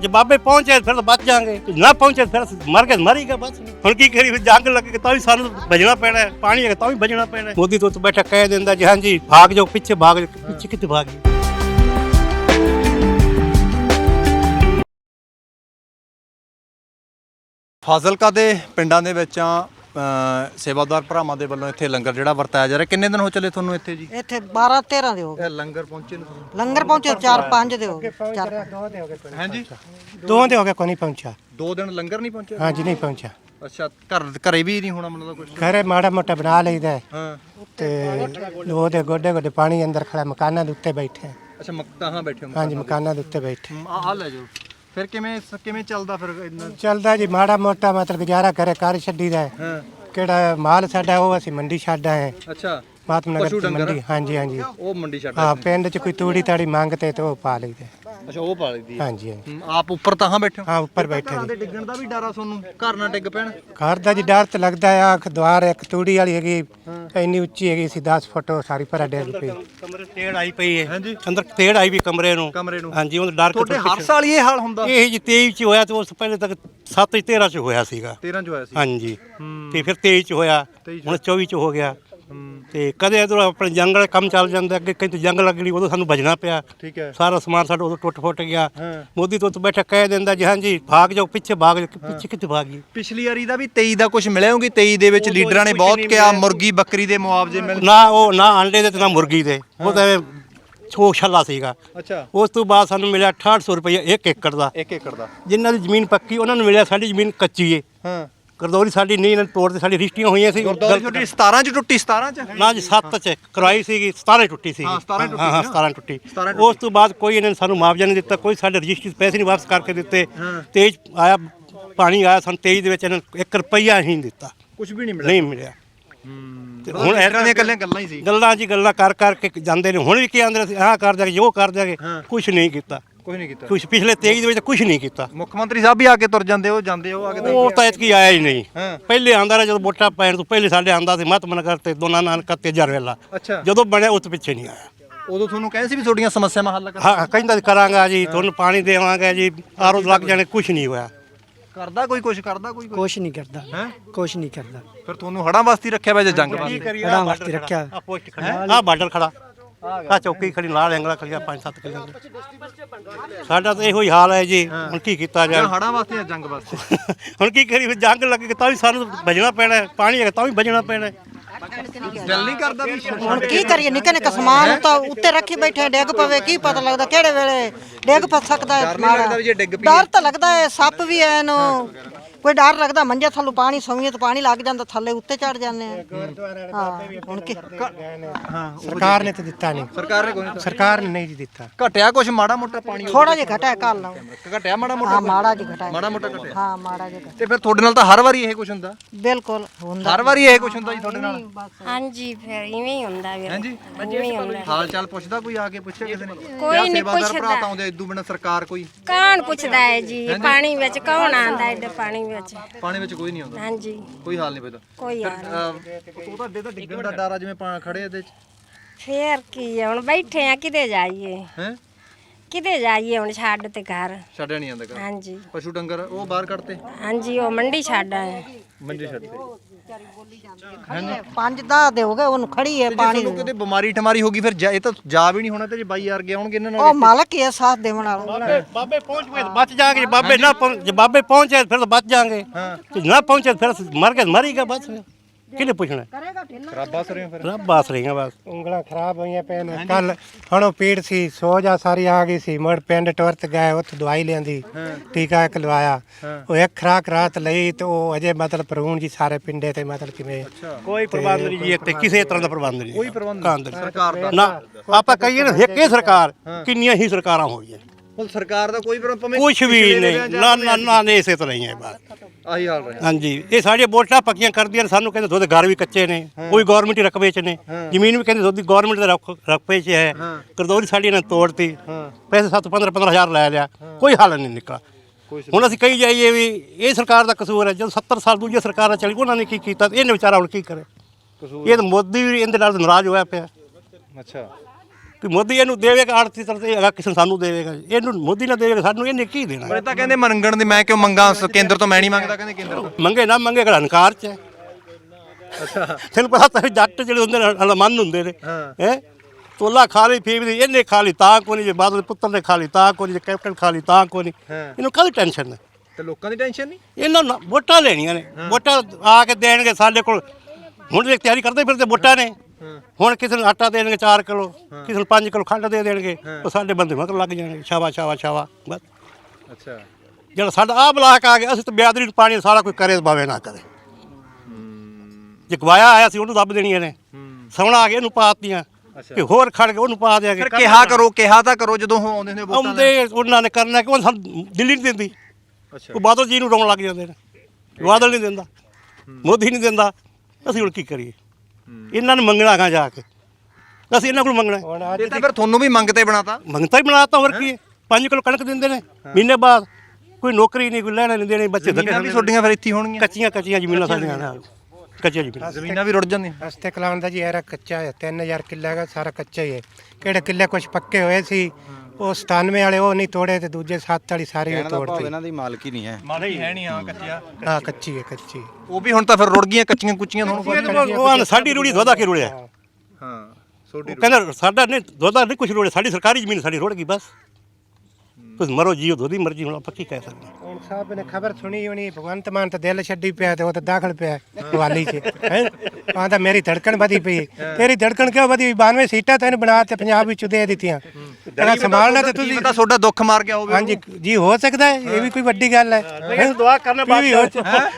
ਜੇ ਬਾਬੇ ਪਹੁੰਚੇ ਫਿਰ ਤਾਂ ਬਚ ਜਾਾਂਗੇ ਨਾ ਪਹੁੰਚੇ ਫਿਰ ਮਰ ਕੇ ਮਰੀਗਾ ਬਸ। ਹੁਣ ਕੀ ਕਰੀ ਫਿਰ ਜੰਗ ਲੱਗੇ ਤਾਂ ਵੀ ਸਾਨੂੰ ਭਜਣਾ ਪੈਣਾ ਹੈ, ਪਾਣੀ ਹੈ ਤਾਂ ਵੀ ਭਜਣਾ ਪੈਣਾ ਹੈ। ਮੋਦੀ ਤੋਂ ਬੈਠਾ ਕਹਿ ਦਿੰਦਾ ਜੀ, ਹਾਂਜੀ, ਭਾਗ ਜਾਓ, ਪਿੱਛੇ ਭਾਗ ਜਾਓ, ਪਿੱਛੇ ਕਿੱਥੇ ਭਾਗ ਭਾਗੀ ਫਾਜ਼ਿਲਕਾ ਦੇ ਪਿੰਡਾਂ ਦੇ ਵਿੱਚ ਆ ਸੇਵਾਦਾਰ ਭਰਾਵਾਂ ਦੇ ਵੱਲੋਂ ਇੱਥੇ ਲੰਗਰ ਜਿਹੜਾ ਵਰਤਾਇਆ ਜਾ ਰਿਹਾ। ਕਿੰਨੇ ਦਿਨ ਹੋ ਚੱਲੇ ਤੁਹਾਨੂੰ ਇੱਥੇ ਜੀ? ਇੱਥੇ 12 13 ਦੇ ਹੋ ਗਏ। ਇਹ ਲੰਗਰ ਪਹੁੰਚੇ ਨੂੰ ਲੰਗਰ ਪਹੁੰਚੇ 4 5 ਦੇ ਹੋ ਗਏ ਚਾਰ ਹਾਂਜੀ? ਦੋ ਦੇ ਹੋ ਗਿਆ ਕੋਈ ਨਹੀਂ ਪਹੁੰਚਾ ਦੋ ਦਿਨ ਲੰਗਰ ਨਹੀਂ ਪਹੁੰਚਿਆ? ਹਾਂਜੀ ਨਹੀਂ ਪਹੁੰਚਾ ਅੱਛਾ ਘਰ ਘਰੇ ਵੀ ਨਹੀਂ ਹੋਣਾ ਮਤਲਬ ਕੁਝ ਘਰੇ ਮਾੜਾ ਮੋਟਾ ਬਣਾ ਲਈਦਾ ਹੈ। ਹਾਂ। ਤੇ ਦੋ ਦੇ ਗੋਡੇ ਗੋਡੇ ਪਾਣੀ ਅੰਦਰ ਖੜਾ ਮਕਾਨਾਂ ਦੇ ਉੱਤੇ ਬੈਠੇ ਹਾਂ। ਅੱਛਾ ਮੱਕਾ ਹਾਂ ਬੈਠੇ ਹੋ ਹਾਂਜੀ ਮਕਾਨਾਂ ਦੇ ਉੱਤੇ ਬੈਠੇ ਆ ਆ ਲੈ ਜਾਓ। ਫਿਰ ਕਿਵੇਂ ਕਿਵੇਂ ਚੱਲਦਾ ਫਿਰ ਇੰਨਾ? ਚੱਲਦਾ ਜੀ ਮਾੜਾ ਮੋਟਾ ਮਤਲਬ ਗੁਜ਼ਾਰਾ ਕਰੇ ਕਰ ਛੱਡੀਦਾ ਹੈ। ਹਾਂ। ਕਿਹੜਾ ਮਾਲ ਸਾਡਾ ਉਹ ਅਸੀਂ ਮੰਡੀ ਛੱਡ ਹਾਂ। ਅੱਛਾ। ਮਹਾਤਮਾ ਪਸ਼ੂ ਨਗਰ ਦੀ ਡੰਗਰ? ਮੰਡੀ ਹਾਂਜੀ ਹਾਂਜੀ। ਉਹ ਮੰਡੀ ਛੱਡ ਹਾਂ ਪਿੰਡ 'ਚ ਕੋਈ ਤੂੜੀ ਤਾੜੀ ਮੰਗਤੇ ਤੇ ਉਹ ਪਾ ਲਈਦੇ ਅੱਛਾ ਉਹ ਪਾ ਲਈਦੀ ਹਾਂਜੀ ਹਾਂਜੀ। ਹਮ, ਆਪ ਉੱਪਰ ਤਾਂ ਹਾਂ ਬੈਠੇ ਹੋ? ਹਾਂ ਉੱਪਰ ਬੈਠੇ ਘਰਾਂ ਜੀ। ਦੇ ਡਿੱਗਣ ਦਾ ਵੀ ਡਰ ਆ ਤੁਹਾਨੂੰ? ਘਰ ਨਾ ਡਿੱਗ ਪੈਣ। ਘਰ ਦਾ ਜੀ ਡਰ ਤੇ ਲੱਗਦਾ ਆ ਅੱਖ ਦੁਆਰ ਇੱਕ ਤੂੜੀ ਵਾਲੀ ਹੈਗੀ ਇੰਨੀ ਉੱਚੀ ਹੈਗੀ ਸੀ 10 ਫੁੱਟ ਉਹ ਸਾਰੀ ਭਰਾ ਡਿੱਗ ਪਈ। ਕਮਰੇ ਤੇੜ ਆਈ ਪਈ ਹੈ ਹਾਂਜੀ। ਅੰਦਰ ਤੇੜ ਆਈ ਵੀ ਕਮਰੇ ਨੂੰ। ਕਮਰੇ ਨੂੰ। ਹਾਂਜੀ ਉਹਦਾ ਡਰ ਤੁਹਾਡੇ ਹਰ ਸਾਲ ਹੀ ਇਹ ਹਾਲ ਹੁੰਦਾ? ਇਹ ਜੀ 23 ਚ ਹੋਇਆ ਤੇ ਉਸ ਤੋਂ ਪਹਿਲੇ ਤੱਕ 7 ਚ 13 ਚ ਹੋਇਆ ਸੀਗਾ। 13 ਚ ਹੋਇਆ ਸੀ। ਹਾਂਜੀ। ਤੇ ਫਿਰ 23 ਚ ਹੋਇਆ 23 ਚ। ਹੁਣ 24 ਚ ਹੋ ਗਿਆ। ਤੇ ਕਦੇ ਇਧਰ ਆਪਣੇ ਜੰਗਲ ਕੰਮ ਚੱਲ ਜਾਂਦਾ ਅੱਗੇ ਕਿਤੇ ਜੰਗ ਲੱਗ ਗਈ ਉਦੋਂ ਸਾਨੂੰ ਭਜਣਾ ਪਿਆ। ਠੀਕ ਹੈ। ਸਾਰਾ ਸਮਾਨ ਸਾਡਾ ਉਦੋਂ ਟੁੱਟ ਫੁੱਟ ਗਿਆ। ਹਾਂ। ਮੋਦੀ ਤੋਂ ਤਾਂ ਬੈਠਾ ਕਹਿ ਦਿੰਦਾ ਜੀ ਹਾਂਜੀ ਭਾਗ ਜਾਓ ਪਿੱਛੇ ਭਾਗ ਜਾਓ ਪਿੱਛੇ ਕਿੱਥੇ ਭਾਗੀ ਪਿਛਲੀ ਵਾਰੀ ਦਾ ਵੀ 23 ਦਾ ਕੁਝ ਮਿਲਿਆ ਹੋਊਗੀ 23 ਦੇ ਵਿੱਚ ਲੀਡਰਾਂ ਨੇ ਬਹੁਤ ਕਿਹਾ ਮੁਰਗੀ ਬੱਕਰੀ ਦੇ ਮੁਆਵਜ਼ੇ ਮਿਲ ਨਾ ਉਹ ਨਾ ਆਂਡੇ ਦੇ ਤੇ ਨਾ ਮੁਰਗੀ ਦੇ। ਉਹ ਤਾਂ ਐਵੇਂ ਛੋ ਛੱਲਾ ਸੀਗਾ। ਅੱਛਾ। ਉਸ ਤੋਂ ਬਾਅਦ ਸਾਨੂੰ ਮਿਲਿਆ 6800 ਰੁਪਏ 1 ਏਕੜ ਦਾ। 1 ਏਕੜ ਦਾ। ਜਿਨ੍ਹਾਂ ਦੀ ਜ਼ਮੀਨ ਪੱਕੀ ਉਹਨਾਂ ਨੂੰ ਮਿਲਿਆ ਸਾਡੀ ਜ਼ਮੀਨ ਕੱਚੀ ਏ। ਹਾਂ। ਗਰਦੌਰੀ ਸਾਡੀ ਨਹੀਂ ਇਹਨਾਂ ਤੋੜ ਤੇ ਸਾਡੀ ਰਿਸ਼ਤੀਆਂ ਹੋਈਆਂ ਸੀ ਗੁਰਦੁਆਰੇ ਛੋਟੀ 17 ਚ ਟੁੱਟੀ 17 ਚ? ਨਾ ਜੀ 7 ਚ ਕਰਵਾਈ ਸੀਗੀ 17 ਟੁੱਟੀ ਸੀ ਹਾਂ, 17 ਟੁੱਟੀ ਹਾਂ ਹਾਂ ਸੀ 17 ਟੁੱਟੀ। 17 ਉਸ ਤੋਂ ਬਾਅਦ ਕੋਈ ਇਹਨਾਂ ਨੇ ਸਾਨੂੰ ਮੁਆਵਜ਼ਾ ਨਹੀਂ ਦਿੱਤਾ ਕੋਈ ਸਾਡੇ ਰਜਿਸਟਰੀ ਪੈਸੇ ਨਹੀਂ ਵਾਪਸ ਕਰਕੇ ਦਿੱਤੇ। ਤੇਜ ਆਇਆ ਪਾਣੀ ਆਇਆ ਸਾਨੂੰ ਤੇਜ ਦੇ ਵਿੱਚ ਇਹਨਾਂ ਨੇ 1 ਰੁਪਈਆ ਹੀ ਨਹੀਂ ਦਿੱਤਾ। ਕੁਝ ਵੀ ਨਹੀਂ ਮਿਲਿਆ? ਨਹੀਂ ਮਿਲਿਆ। ਤੇ ਹੁਣ ਲੀਡਰਾਂ ਦੀਆਂ ਗੱਲਾਂ ਗੱਲਾਂ ਹੀ ਸੀ। ਗੱਲਾਂ ਜੀ ਗੱਲਾਂ ਕਰ ਕਰਕੇ ਜਾਂਦੇ ਨੇ। ਹੁਣ ਵੀ ਕੀ ਆਂਦੇ ਸੀ ਆਹ ਕਰ ਜਾਗੇ ਉਹ ਕਰ ਜਾਗੇ। ਕੁਝ ਨਹੀਂ ਕੀਤਾ। ਕੁਝ ਨਹੀਂ ਕੀਤਾ। ਕੁਝ ਪਿਛਲੇ 23 ਦੇ ਵਿੱਚ ਕੁਝ ਨਹੀਂ ਕੀਤਾ। ਮੁੱਖ ਮੰਤਰੀ ਸਾਹਿਬ ਵੀ ਆ ਕੇ ਤੁਰ ਜਾਂਦੇ ਉਹ ਜਾਂਦੇ ਉਹ ਆ ਕੇ ਉਹ ਤਾਂ ਇਤਕੀ ਆਇਆ ਹੀ ਨਹੀਂ। ਹਾਂ। ਪਹਿਲੇ ਆਂਦਾ ਰਿਹਾ ਜਦੋਂ ਵੋਟਾਂ ਪੈਣ ਤੋਂ ਪਹਿਲੇ ਸਾਡੇ ਆਂਦਾ ਸੀ ਮਤ ਮਨਗਰ ਤੇ ਦੋਨਾਂ ਨਾਨਕਾ ਤੇ ਜਰਵੇਲਾ ਅੱਛਾ। ਜਦੋਂ ਬਣਿਆ ਉਸ ਤੋਂ ਪਿੱਛੇ ਨਹੀਂ ਆਇਆ। ਉਦੋਂ ਤੁਹਾਨੂੰ ਕਹਿੰਦੇ ਸੀ ਵੀ ਤੁਹਾਡੀਆਂ ਸਮੱਸਿਆਵਾਂ ਹੱਲ ਕਰ ਹਾਂ ਕਹਿੰਦਾ ਸੀ ਕਰਾਂਗਾ ਜੀ ਤੁਹਾਨੂੰ ਪਾਣੀ ਦੇਵਾਂਗੇ ਜੀ ਆਰੋ ਲੱਗ ਜਾਣੇ ਕੁਝ ਨਹੀਂ ਹੋਇਆ। ਕਰਦਾ ਕੋਈ ਕੁਝ ਕਰਦਾ ਕੋਈ ਕੁਛ? ਕੁਛ ਨਹੀਂ ਕਰਦਾ। ਹੈਂ? ਕੁਛ ਨਹੀਂ ਕਰਦਾ। ਫਿਰ ਤੁਹਾਨੂੰ ਹੜਾਂ ਵਾਸਤੇ ਹੀ ਰੱਖਿਆ ਹੋਇਆ ਜਾਂ ਜੰਗ ਵਾਸਤੇ ਹੜਾਂ ਵਾਸਤੇ? ਰੱਖਿਆ। ਆ ਪੋਸਟ ਖੜਾ। ਆ ਬਾਰਡਰ ਖੜਾ। ਆ ਚੌਕੀ ਖੜੀ ਨਾਲ ਐਂਗਲਾ ਖੜੀਆਂ 5-7 ਕਿਲੋਮੀਟਰ ਸਾਡਾ ਤਾਂ ਇਹੋ ਹੀ ਹਾਲ ਹੈ ਜੀ ਹੁਣ ਕੀ ਕੀਤਾ ਜਾਏ ਹੜਾਂ ਵਾਸਤੇ ਜਾਂ ਜੰਗ ਵਾਸਤੇ <laughs> ਹੁਣ ਕੀ ਕਰੀ ਫਿਰ ਜੰਗ ਲੱਗੇ ਤਾਂ ਵੀ ਸਾਨੂੰ ਭਜਣਾ ਪੈਣਾ ਹੈ। ਪਾਣੀ ਹੈਗਾ ਤਾਂ ਵੀ ਭਜਣਾ ਪੈਣਾ ਹੈ। ਦਿਲ ਨਹੀਂ ਕਰਦਾ ਵੀ ਹੁਣ ਕੀ ਕਰੀਏ? ਨਿੱਕੇ ਨਿੱਕੇ ਸਮਾਨ ਤਾਂ ਉੱਤੇ ਰੱਖੀ ਬੈਠੇ ਡਿੱਗ ਪਵੇ ਕੀ ਪਤਾ ਲੱਗਦਾ ਕਿਹੜੇ ਵੇਲੇ ਡਿੱਗ ਪੈ ਸਕਦਾ ਹੈ ਡਰ ਨਹੀਂ ਲੱਗਦਾ ਵੀ ਜੇ ਡਿੱਗ ਪਈਏ? ਡਰ ਤਾਂ ਲੱਗਦਾ ਹੈ ਸੱਪ ਵੀ ਐ ਨੂੰ ਕੋਈ ਡਰ ਲੱਗਦਾ ਮੰਜੇ ਥੱਲੋਂ ਪਾਣੀ ਸੌਂੀਏ ਤਾਂ ਪਾਣੀ ਲੱਗ ਜਾਂਦਾ ਥੱਲੇ ਉੱਤੇ ਚੜ ਜਾਂਦੇ ਆ। ਹਾਂ ਹੁਣ ਕੀ? ਸਰਕਾਰ ਨੇ ਤਾਂ ਦਿੱਤਾ ਨਹੀਂ। ਸਰਕਾਰ ਨੇ ਕੋਈ ਨਹੀਂ ਸਰਕਾਰ ਨੇ ਨਹੀਂ ਜੀ ਦਿੱਤਾ। ਘਟਿਆ ਕੁਛ ਮਾੜਾ ਮੋਟਾ ਪਾਣੀ ਥੋੜਾ ਜਿਹਾ ਘਟਾ ਕੱਲ ਘਟਿਆ ਮਾੜਾ ਮੋਟਾ ਹਾਂ ਮਾੜਾ ਜਿਹਾ ਘਟਾ ਮਾੜਾ ਮੋਟਾ ਘਟਿਆ। ਹਾਂ ਮਾੜਾ ਜਿਹਾ ਤੇ ਫਿਰ ਤੁਹਾਡੇ ਨਾਲ ਤਾਂ ਹਰ ਵਾਰੀ ਇਹ ਕੁਝ ਹੁੰਦਾ? ਬਿਲਕੁਲ ਹੁੰਦਾ। ਹਰ ਵਾਰੀ ਇਹ ਕੁਝ ਹੁੰਦਾ ਜੀ ਤੁਹਾਡੇ ਨਾਲ? ਹਾਂਜੀ ਫਿਰ ਇਵੇਂ ਹੀ ਹੁੰਦਾ ਵੀਰ। ਹਾਂਜੀ ਇਵੇਂ ਹੀ ਹੁੰਦਾ। ਹਾਲ ਚਾਲ ਪੁੱਛਦਾ ਕੋਈ ਆ ਕੇ ਪੁੱਛਿਆ ਕਿਸੇ ਨੇ? ਕੋਈ ਨਹੀਂ ਸੇਵਾਦਾਰ ਭਰਾ ਪੁੱਛਦਾ। ਤਾਂ ਆਉਂਦੇ ਇਦੋਂ ਬਿਨਾ ਸਰਕਾਰ ਕੋਈ? ਕੌਣ ਪੁੱਛਦਾ ਹੈ ਜੀ? ਪਾਣੀ ਵਿੱਚ ਕੌਣ ਆਂਦਾ ਐਡੇ ਪਾਣੀ ਵਿੱਚ? ਪਾਣੀ ਵਿੱਚ ਕੋਈ ਨਹੀਂ ਆਉਂਦਾ। ਹਾਂਜੀ। ਕੋਈ ਹਾਲ ਨਹੀਂ ਪੈਦਾ ਕੋਈ ਆ ਉਹ ਤੁਹਾਡੇ ਤਾਂ ਡਿੱਗਣ ਦਾ ਡਰ ਆ ਜਿਵੇਂ ਖੜੇ ਇਹਦੇ ਚ। ਫੇਰ ਕੀ ਹੈ ਹੁਣ ਬੈਠੇ ਆ ਕਿਤੇ ਜਾਈਏ? ਹੈ? ਕਿਤੇ ਜਾਈਏ ਹੁਣ ਛੱਡ ਤੇ ਘਰ? ਛੱਡਿਆ ਨਹੀਂ ਜਾਂਦਾ ਘਰ। ਹਾਂਜੀ। ਪਸ਼ੂ ਡੰਗਰ ਉਹ ਬਾਹਰ ਕੱਢਤੇ। ਹਾਂਜੀ ਉਹ ਮੰਡੀ ਛੱਡ ਆਏ। ਮੰਜੇ ਛੱਡਤੇ ਪੰਜ ਦਾ ਦੇ ਹੋ ਗਏ ਉਹਨੂੰ ਖੜੀ ਹੈ ਪਾਣੀ ਤੁਹਾਨੂੰ ਕਿਤੇ ਬਿਮਾਰੀ ਠਮਾਰੀ ਹੋ ਗਈ ਫਿਰ ਜਾ- ਇਹ ਤਾਂ ਜਾ ਵੀ ਨਹੀਂ ਹੋਣਾ ਤੇ ਜੇ ਬਾਈ ਯਾਰ ਗਏ ਆਉਣਗੇ ਇਹਨਾਂ ਨਾਲ ਉਹ ਮਾਲਕ ਹੀ ਹੈ ਸਾਥ ਦੇਵਣ ਵਾਲਾ। ਬਾਬੇ ਬਾਬੇ ਪਹੁੰਚ ਪਏ ਤਾਂ ਬਚ ਜਾਗੇ। ਜੇ ਬਾਬੇ ਨਾ ਪਹੁੰਚ ਜੇ ਬਾਬੇ ਪਹੁੰਚੇ ਫਿਰ ਤਾਂ ਬਚ ਜਾਾਂਗੇ। ਜੇ ਨਾ ਪਹੁੰਚੇ ਫਿਰ ਮਰ ਕੇ ਮਰੀਗਾ ਬਸ ਕਿਹਨੇ ਪੁੱਛਣਾ? ਰੱਬ ਆਸ ਰਹੇ ਹੋ ਫਿਰ। ਰੱਬ ਆਸ ਰਹੀਆਂ ਬਸ। ਉਂਗਲਾਂ ਖਰਾਬ ਹੋਈਆਂ ਪਈਆਂ ਨੇ। ਕੱਲ ਹੁਣ ਉਹ ਪੀੜ ਸੀ ਸੋਜਾ ਸਾਰੀ ਆ ਗਈ ਸੀ। ਮੁੜ ਪਿੰਡ ਟੁਰਤ ਗਏ ਉੱਥੇ ਦਵਾਈ ਲਿਆਂਦੀ ਟੀਕਾ ਇੱਕ ਲਵਾਇਆ ਉਹ ਇੱਕ ਖਰਾਕ ਰਾਤ ਲਈ ਤੇ ਉਹ ਅਜੇ ਮਤਲਬ ਪਰੂਣ ਜੀ ਸਾਰੇ ਪਿੰਡੇ ਤੇ ਮਤਲਬ ਕਿਵੇਂ ਕੋਈ ਪ੍ਰਬੰਧ ਨਹੀਂ ਜੀ ਇੱਥੇ ਕਿਸੇ ਤਰ੍ਹਾਂ ਦਾ ਪ੍ਰਬੰਧ ਨਹੀਂ ਕੋਈ ਪ੍ਰਬੰਧ ਸਰਕਾਰ ਦਾ। ਨਾ ਆਪਾਂ ਕਹੀਏ ਨਾ ਇੱਕ ਹੀ ਸਰਕਾਰ ਕਿੰਨੀਆਂ ਹੀ ਸਰਕਾਰਾਂ ਹੋਈਆਂ। ਹੁਣ ਸਰਕਾਰ ਦਾ ਕੋਈ ਪ੍ਰਬੰਧ ਕੁਝ ਵੀ ਨਹੀਂ। ਨਾ ਨਾ ਨਾ ਨਹੀਂ ਇਸੇ ਤਰ੍ਹਾਂ ਹੀ ਹੈ ਬਾਤ ਆਹੀ ਹਾਲ ਰਿਹਾ। ਹਾਂਜੀ ਇਹ ਸਾਡੀਆਂ ਵੋਟਾਂ ਪੱਕੀਆਂ ਕਰਦੀਆਂ ਨੇ ਸਾਨੂੰ ਕਹਿੰਦੇ ਤੁਹਾਡੇ ਘਰ ਵੀ ਕੱਚੇ ਨੇ ਕੋਈ ਗਵਰਨਮੈਂਟ ਰਕਬੇ 'ਚ ਨੇ ਜ਼ਮੀਨ ਵੀ ਕਹਿੰਦੇ ਤੁਹਾਡੀ ਗਵਰਨਮੈਂਟ ਦੇ ਰਕ- ਰਕਬੇ 'ਚ ਹੈ। ਕਰਦੌਰੀ ਸਾਡੀ ਨੇ ਤੋੜਤੀ। ਪੈਸੇ 7 15 15000 ਲੈ ਲਿਆ। ਕੋਈ ਹੱਲ ਨਹੀਂ ਨਿਕਲਾ ਹੁਣ ਅਸੀਂ ਕਹੀ ਜਾਈਏ ਵੀ ਇਹ ਸਰਕਾਰ ਦਾ ਕਸੂਰ ਹੈ ਜਦੋਂ 70 ਸਾਲ ਦੂਜੀ ਸਰਕਾਰਾਂ ਚੱਲੀ ਉਹਨਾਂ ਨੇ ਕੀ ਕੀਤਾ? ਤੇ ਇਹਨੇ ਵਿਚਾਰਾ ਹੁਣ ਕੀ ਕਰੇ ਇਹ ਤਾਂ ਮੋਦੀ ਵੀ ਇਹਦੇ ਨਾਲ ਨਾਰਾਜ਼ ਹੋਇਆ ਪਿਆ। ਅੱਛਾ। ਕਿ ਮੋਦੀ ਇਹਨੂੰ ਦੇਵੇਗਾ ਆੜਤੀ ਤਰ੍ਹਾਂ ਤੇ ਅਗਾ ਕਿਸੇ ਨੂੰ ਸਾਨੂੰ ਦੇਵੇਗਾ ਇਹਨੂੰ ਮੋਦੀ ਨਾ ਦੇਵੇਗਾ ਸਾਨੂੰ ਇਹਨੇ ਕੀ ਦੇਣਾ? ਪਰ ਇਹ ਤਾਂ ਕਹਿੰਦੇ ਮੰਗਣ ਦੀ ਮੈਂ ਕਿਉਂ ਮੰਗਾ ਕੇਂਦਰ ਤੋਂ ਮੈਂ ਨਹੀਂ ਮੰਗਦਾ ਕਹਿੰਦੇ ਕੇਂਦਰ ਤੋਂ। ਮੰਗੇ ਨਾ ਮੰਗੇ ਕਿਹੜਾ ਹੰਕਾਰ ਚ ਹੈ। ਤੈਨੂੰ ਪਤਾ ਤਾਂ ਜੱਟ ਜਿਹੜੇ ਹੁੰਦੇ ਨੇ ਅਲਮੰਨ ਹੁੰਦੇ ਨੇ। ਹੈ। ਤੋਲਾ ਖਾ ਲਈ ਫੀਮ ਦੀ ਇਹਨੇ ਖਾ ਲਈ ਤਾਂ ਕੋਈ ਨਹੀਂ ਜੇ ਬਾਦਲ ਪੁੱਤਰ ਨੇ ਖਾ ਲਈ ਤਾਂ ਕੋਈ ਨਹੀਂ ਜੇ ਕੈਪਟਨ ਖਾ ਲਈ ਤਾਂ ਕੋਈ ਨਹੀਂ। ਇਹਨੂੰ ਕਾਹਦੀ ਟੈਨਸ਼ਨ ਹੈ? ਤੇ ਲੋਕਾਂ ਦੀ ਟੈਨਸ਼ਨ ਨਹੀਂ? ਇਹਨਾਂ ਨੂੰ ਵੋਟਾਂ ਲੈਣੀਆਂ ਨੇ। ਵੋਟਾਂ ਆ ਕੇ ਦੇਣਗੇ ਸਾਡੇ ਕੋਲ। ਹੁਣ ਜੇ ਤਿਆਰੀ ਕਰਦੇ ਫਿਰਦੇ ਵੋਟਾਂ ਨੇ। ਹੁਣ ਕਿਸੇ ਨੂੰ ਆਟਾ ਦੇਣਗੇ 4 ਕਿਲੋ ਕਿਸੇ ਨੂੰ 5 ਕਿਲੋ ਖੰਡ ਦੇ ਦੇਣਗੇ ਉਹ ਸਾਡੇ ਬੰਦੇ ਮਗਰ ਲੱਗ ਜਾਣਗੇ ਸ਼ਾਵਾ ਸ਼ਾਵਾ ਸ਼ਾਵਾ ਬਸ। ਅੱਛਾ। ਜਿਹੜਾ ਸਾਡਾ ਆ ਬਲਾਕ ਆ ਗਿਆ ਅਸੀਂ ਤਾਂ ਬਿਆਦਰੀ ਨੂੰ ਪਾਣੀ ਸਾਰਾ ਕੋਈ ਕਰੇ ਬਾਵੇ ਨਾ ਕਰੇ। ਜੇ ਗਵਾਇਆ ਆਇਆ ਸੀ ਉਹਨੂੰ ਦੱਬ ਦੇਣੀਆਂ ਨੇ ਸੋਹਣਾ ਆ ਗਿਆ ਇਹਨੂੰ ਪਾਤੀਆਂ। ਕਿ ਹੋਰ ਖੜ ਕੇ ਉਹਨੂੰ ਪਾ ਦਿਆਂਗੇ ਫਿਰ ਕਿਹਾ ਕਰੋ ਕਿਹਾ ਤਾਂ ਕਰੋ ਜਦੋਂ ਉਹ ਆਉਂਦੇ ਨੇ ਵੋਟਾਂ ਲੈਣ। ਆਉਂਦੇ ਉਹਨਾਂ ਨੇ ਕਰਨਾ ਕਿ ਉਹ ਸਾਨੂੰ ਦਿੱਲੀ ਨਹੀਂ ਦਿੰਦੀ। ਅੱਛਾ। ਉਹ ਬਾਦਲ ਜੀ ਨੂੰ ਰੋਣ ਲੱਗ ਜਾਂਦੇ ਨੇ। ਬਾਦਲ ਨਹੀਂ ਦਿੰਦਾ। ਮੋਦੀ ਨਹੀਂ ਦਿੰਦਾ। ਅਸੀਂ ਹੁਣ ਕੀ ਕਰੀਏ? ਇਹਨਾਂ ਨੇ ਮੰਗਣਾ ਕਹਾਂ ਜਾ ਕੇ? ਅਸੀਂ ਇਹਨਾਂ ਕੋਲ ਮੰਗਣਾ। ਇਹ ਤਾਂ ਫਿਰ ਤੁਹਾਨੂੰ ਵੀ ਮੰਗਤੇ ਬਣਾਤਾ? ਮੰਗਤਾ ਹੀ ਬਣਾਤਾ ਹੋਰ ਕੀ? ਹੈ 5 ਕਿਲੋ ਕਣਕ ਦਿੰਦੇ ਨੇ। ਮਹੀਨੇ ਬਾਅਦ ਕੋਈ ਨੌਕਰੀ ਨਹੀਂ ਕੋਈ ਲੈਣਾ ਨਹੀਂ ਦੇਣੇ ਬੱਚੇ ਧੱਕੇ ਜ਼ਮੀਨਾਂ ਵੀ ਤੁਹਾਡੀਆਂ ਫਿਰ ਇੱਥੇ ਹੀ ਹੋਣਗੀਆਂ? ਕੱਚੀਆਂ ਕੱਚੀਆਂ ਜ਼ਮੀਨਾਂ ਸਾਡੀਆਂ ਨੇ ਕੱਚੀਆਂ ਜ਼ਮੀਨਾਂ। ਜ਼ਮੀਨਾਂ ਵੀ ਰੁੜ ਜਾਂਦੀਆਂ। ਰਸਤੇ ਕਲਾਉਣ ਦਾ ਜੀ ਇਹਰਾ ਕੱਚਾ ਹੈ 3000 ਕਿੱਲਾ ਹੈਗਾ ਸਾਰਾ ਕੱਚਾ ਹੀ ਹੈ। ਕਿਹੜੇ ਕਿੱਲੇ ਕੁਝ ਪੱਕੇ ਹੋਏ ਸੀ ਉਹ 97 ਵਾਲੇ ਉਹ ਨਹੀਂ ਤੋੜੇ ਤੇ ਦੂਜੇ 7 ਵਾਲੀ ਸਾਰੀ ਉਹ ਤੋੜਤੀ। ਇਹਨਾਂ ਦੀ ਮਾਲਕੀ ਨਹੀਂ ਹੈ। ਨਹੀਂ ਹੈ ਨਹੀਂ ਹਾਂ ਕੱਚਿਆ ਹਾਂ ਕੱਚੀ ਹੈ ਕੱਚੀ। ਉਹ ਵੀ ਹੁਣ ਤਾਂ ਫਿਰ ਰੁੜ ਗਈਆਂ ਕੱਚੀਆਂ ਕੁੱਚੀਆਂ ਤੁਹਾਨੂੰ ਉਹ ਆਂਹਦੇ ਸਾਡੀ ਰੂੜੀ ਦੋਦਾ ਕੀ ਰੁੜਿਆ? ਹਾਂ। ਸੋਡੀ ਕਹਿੰਦਾ ਸਾਡਾ ਨਹੀਂ ਦੋਦਾ ਨਹੀਂ ਕੁਝ ਰੁੜਿਆ ਸਾਡੀ ਸਰਕਾਰੀ ਜ਼ਮੀਨ ਸਾਡੀ ਰੁੜ ਗਈ ਬਸ। ਤੁਸੀਂ ਮਰੋ ਜੀਓ ਦੋਦੀ ਮਰਜ਼ੀ ਹੁਣ ਆਪਾਂ ਕੀ ਕਹਿ ਸਕਦੇ ਹਾਂ। ਹੁਣ ਸਾਹਿਬ ਨੇ ਖਬਰ ਸੁਣੀ ਹੋਣੀ ਭਗਵੰਤ ਮਾਨ ਤਾਂ ਦਿਲ ਛੱਡੀ ਪਿਆ ਤੇ ਉਹ ਤਾਂ ਦਾਖਲ ਪਿਆ ਦਿਵਾਲੀ 'ਚ ਹੈ? ਆਂਦਾ ਮੇਰੀ ਧੜਕਣ ਵਧੀ ਪਈ ਤੇਰੀ ਧੜਕਣ ਕਿਉਂ ਵਧੀ? 92 ਸੀਟਾਂ ਤੈਨੂੰ ਬਣਾ ਤੇ ਪੰਜਾਬ ਵਿੱਚ ਦੇ ਦਿੱਤੀਆਂ। ਤੇਰਾ ਸੰਭਾਲਣਾ ਤੇ ਤੁਸੀਂ ਪਤਾ ਤੁਹਾਡਾ ਦੁੱਖ ਮਾਰ ਗਿਆ ਹੋਵੇ। ਹਾਂਜੀ ਜੀ ਹੋ ਸਕਦਾ ਹੈ ਇਹ ਵੀ ਕੋਈ ਵੱਡੀ ਗੱਲ ਹੈ ਇਹ ਦੁਆ ਕਰਨਾ ਬਾਤ ਵੀ ਹੋ ਇਹ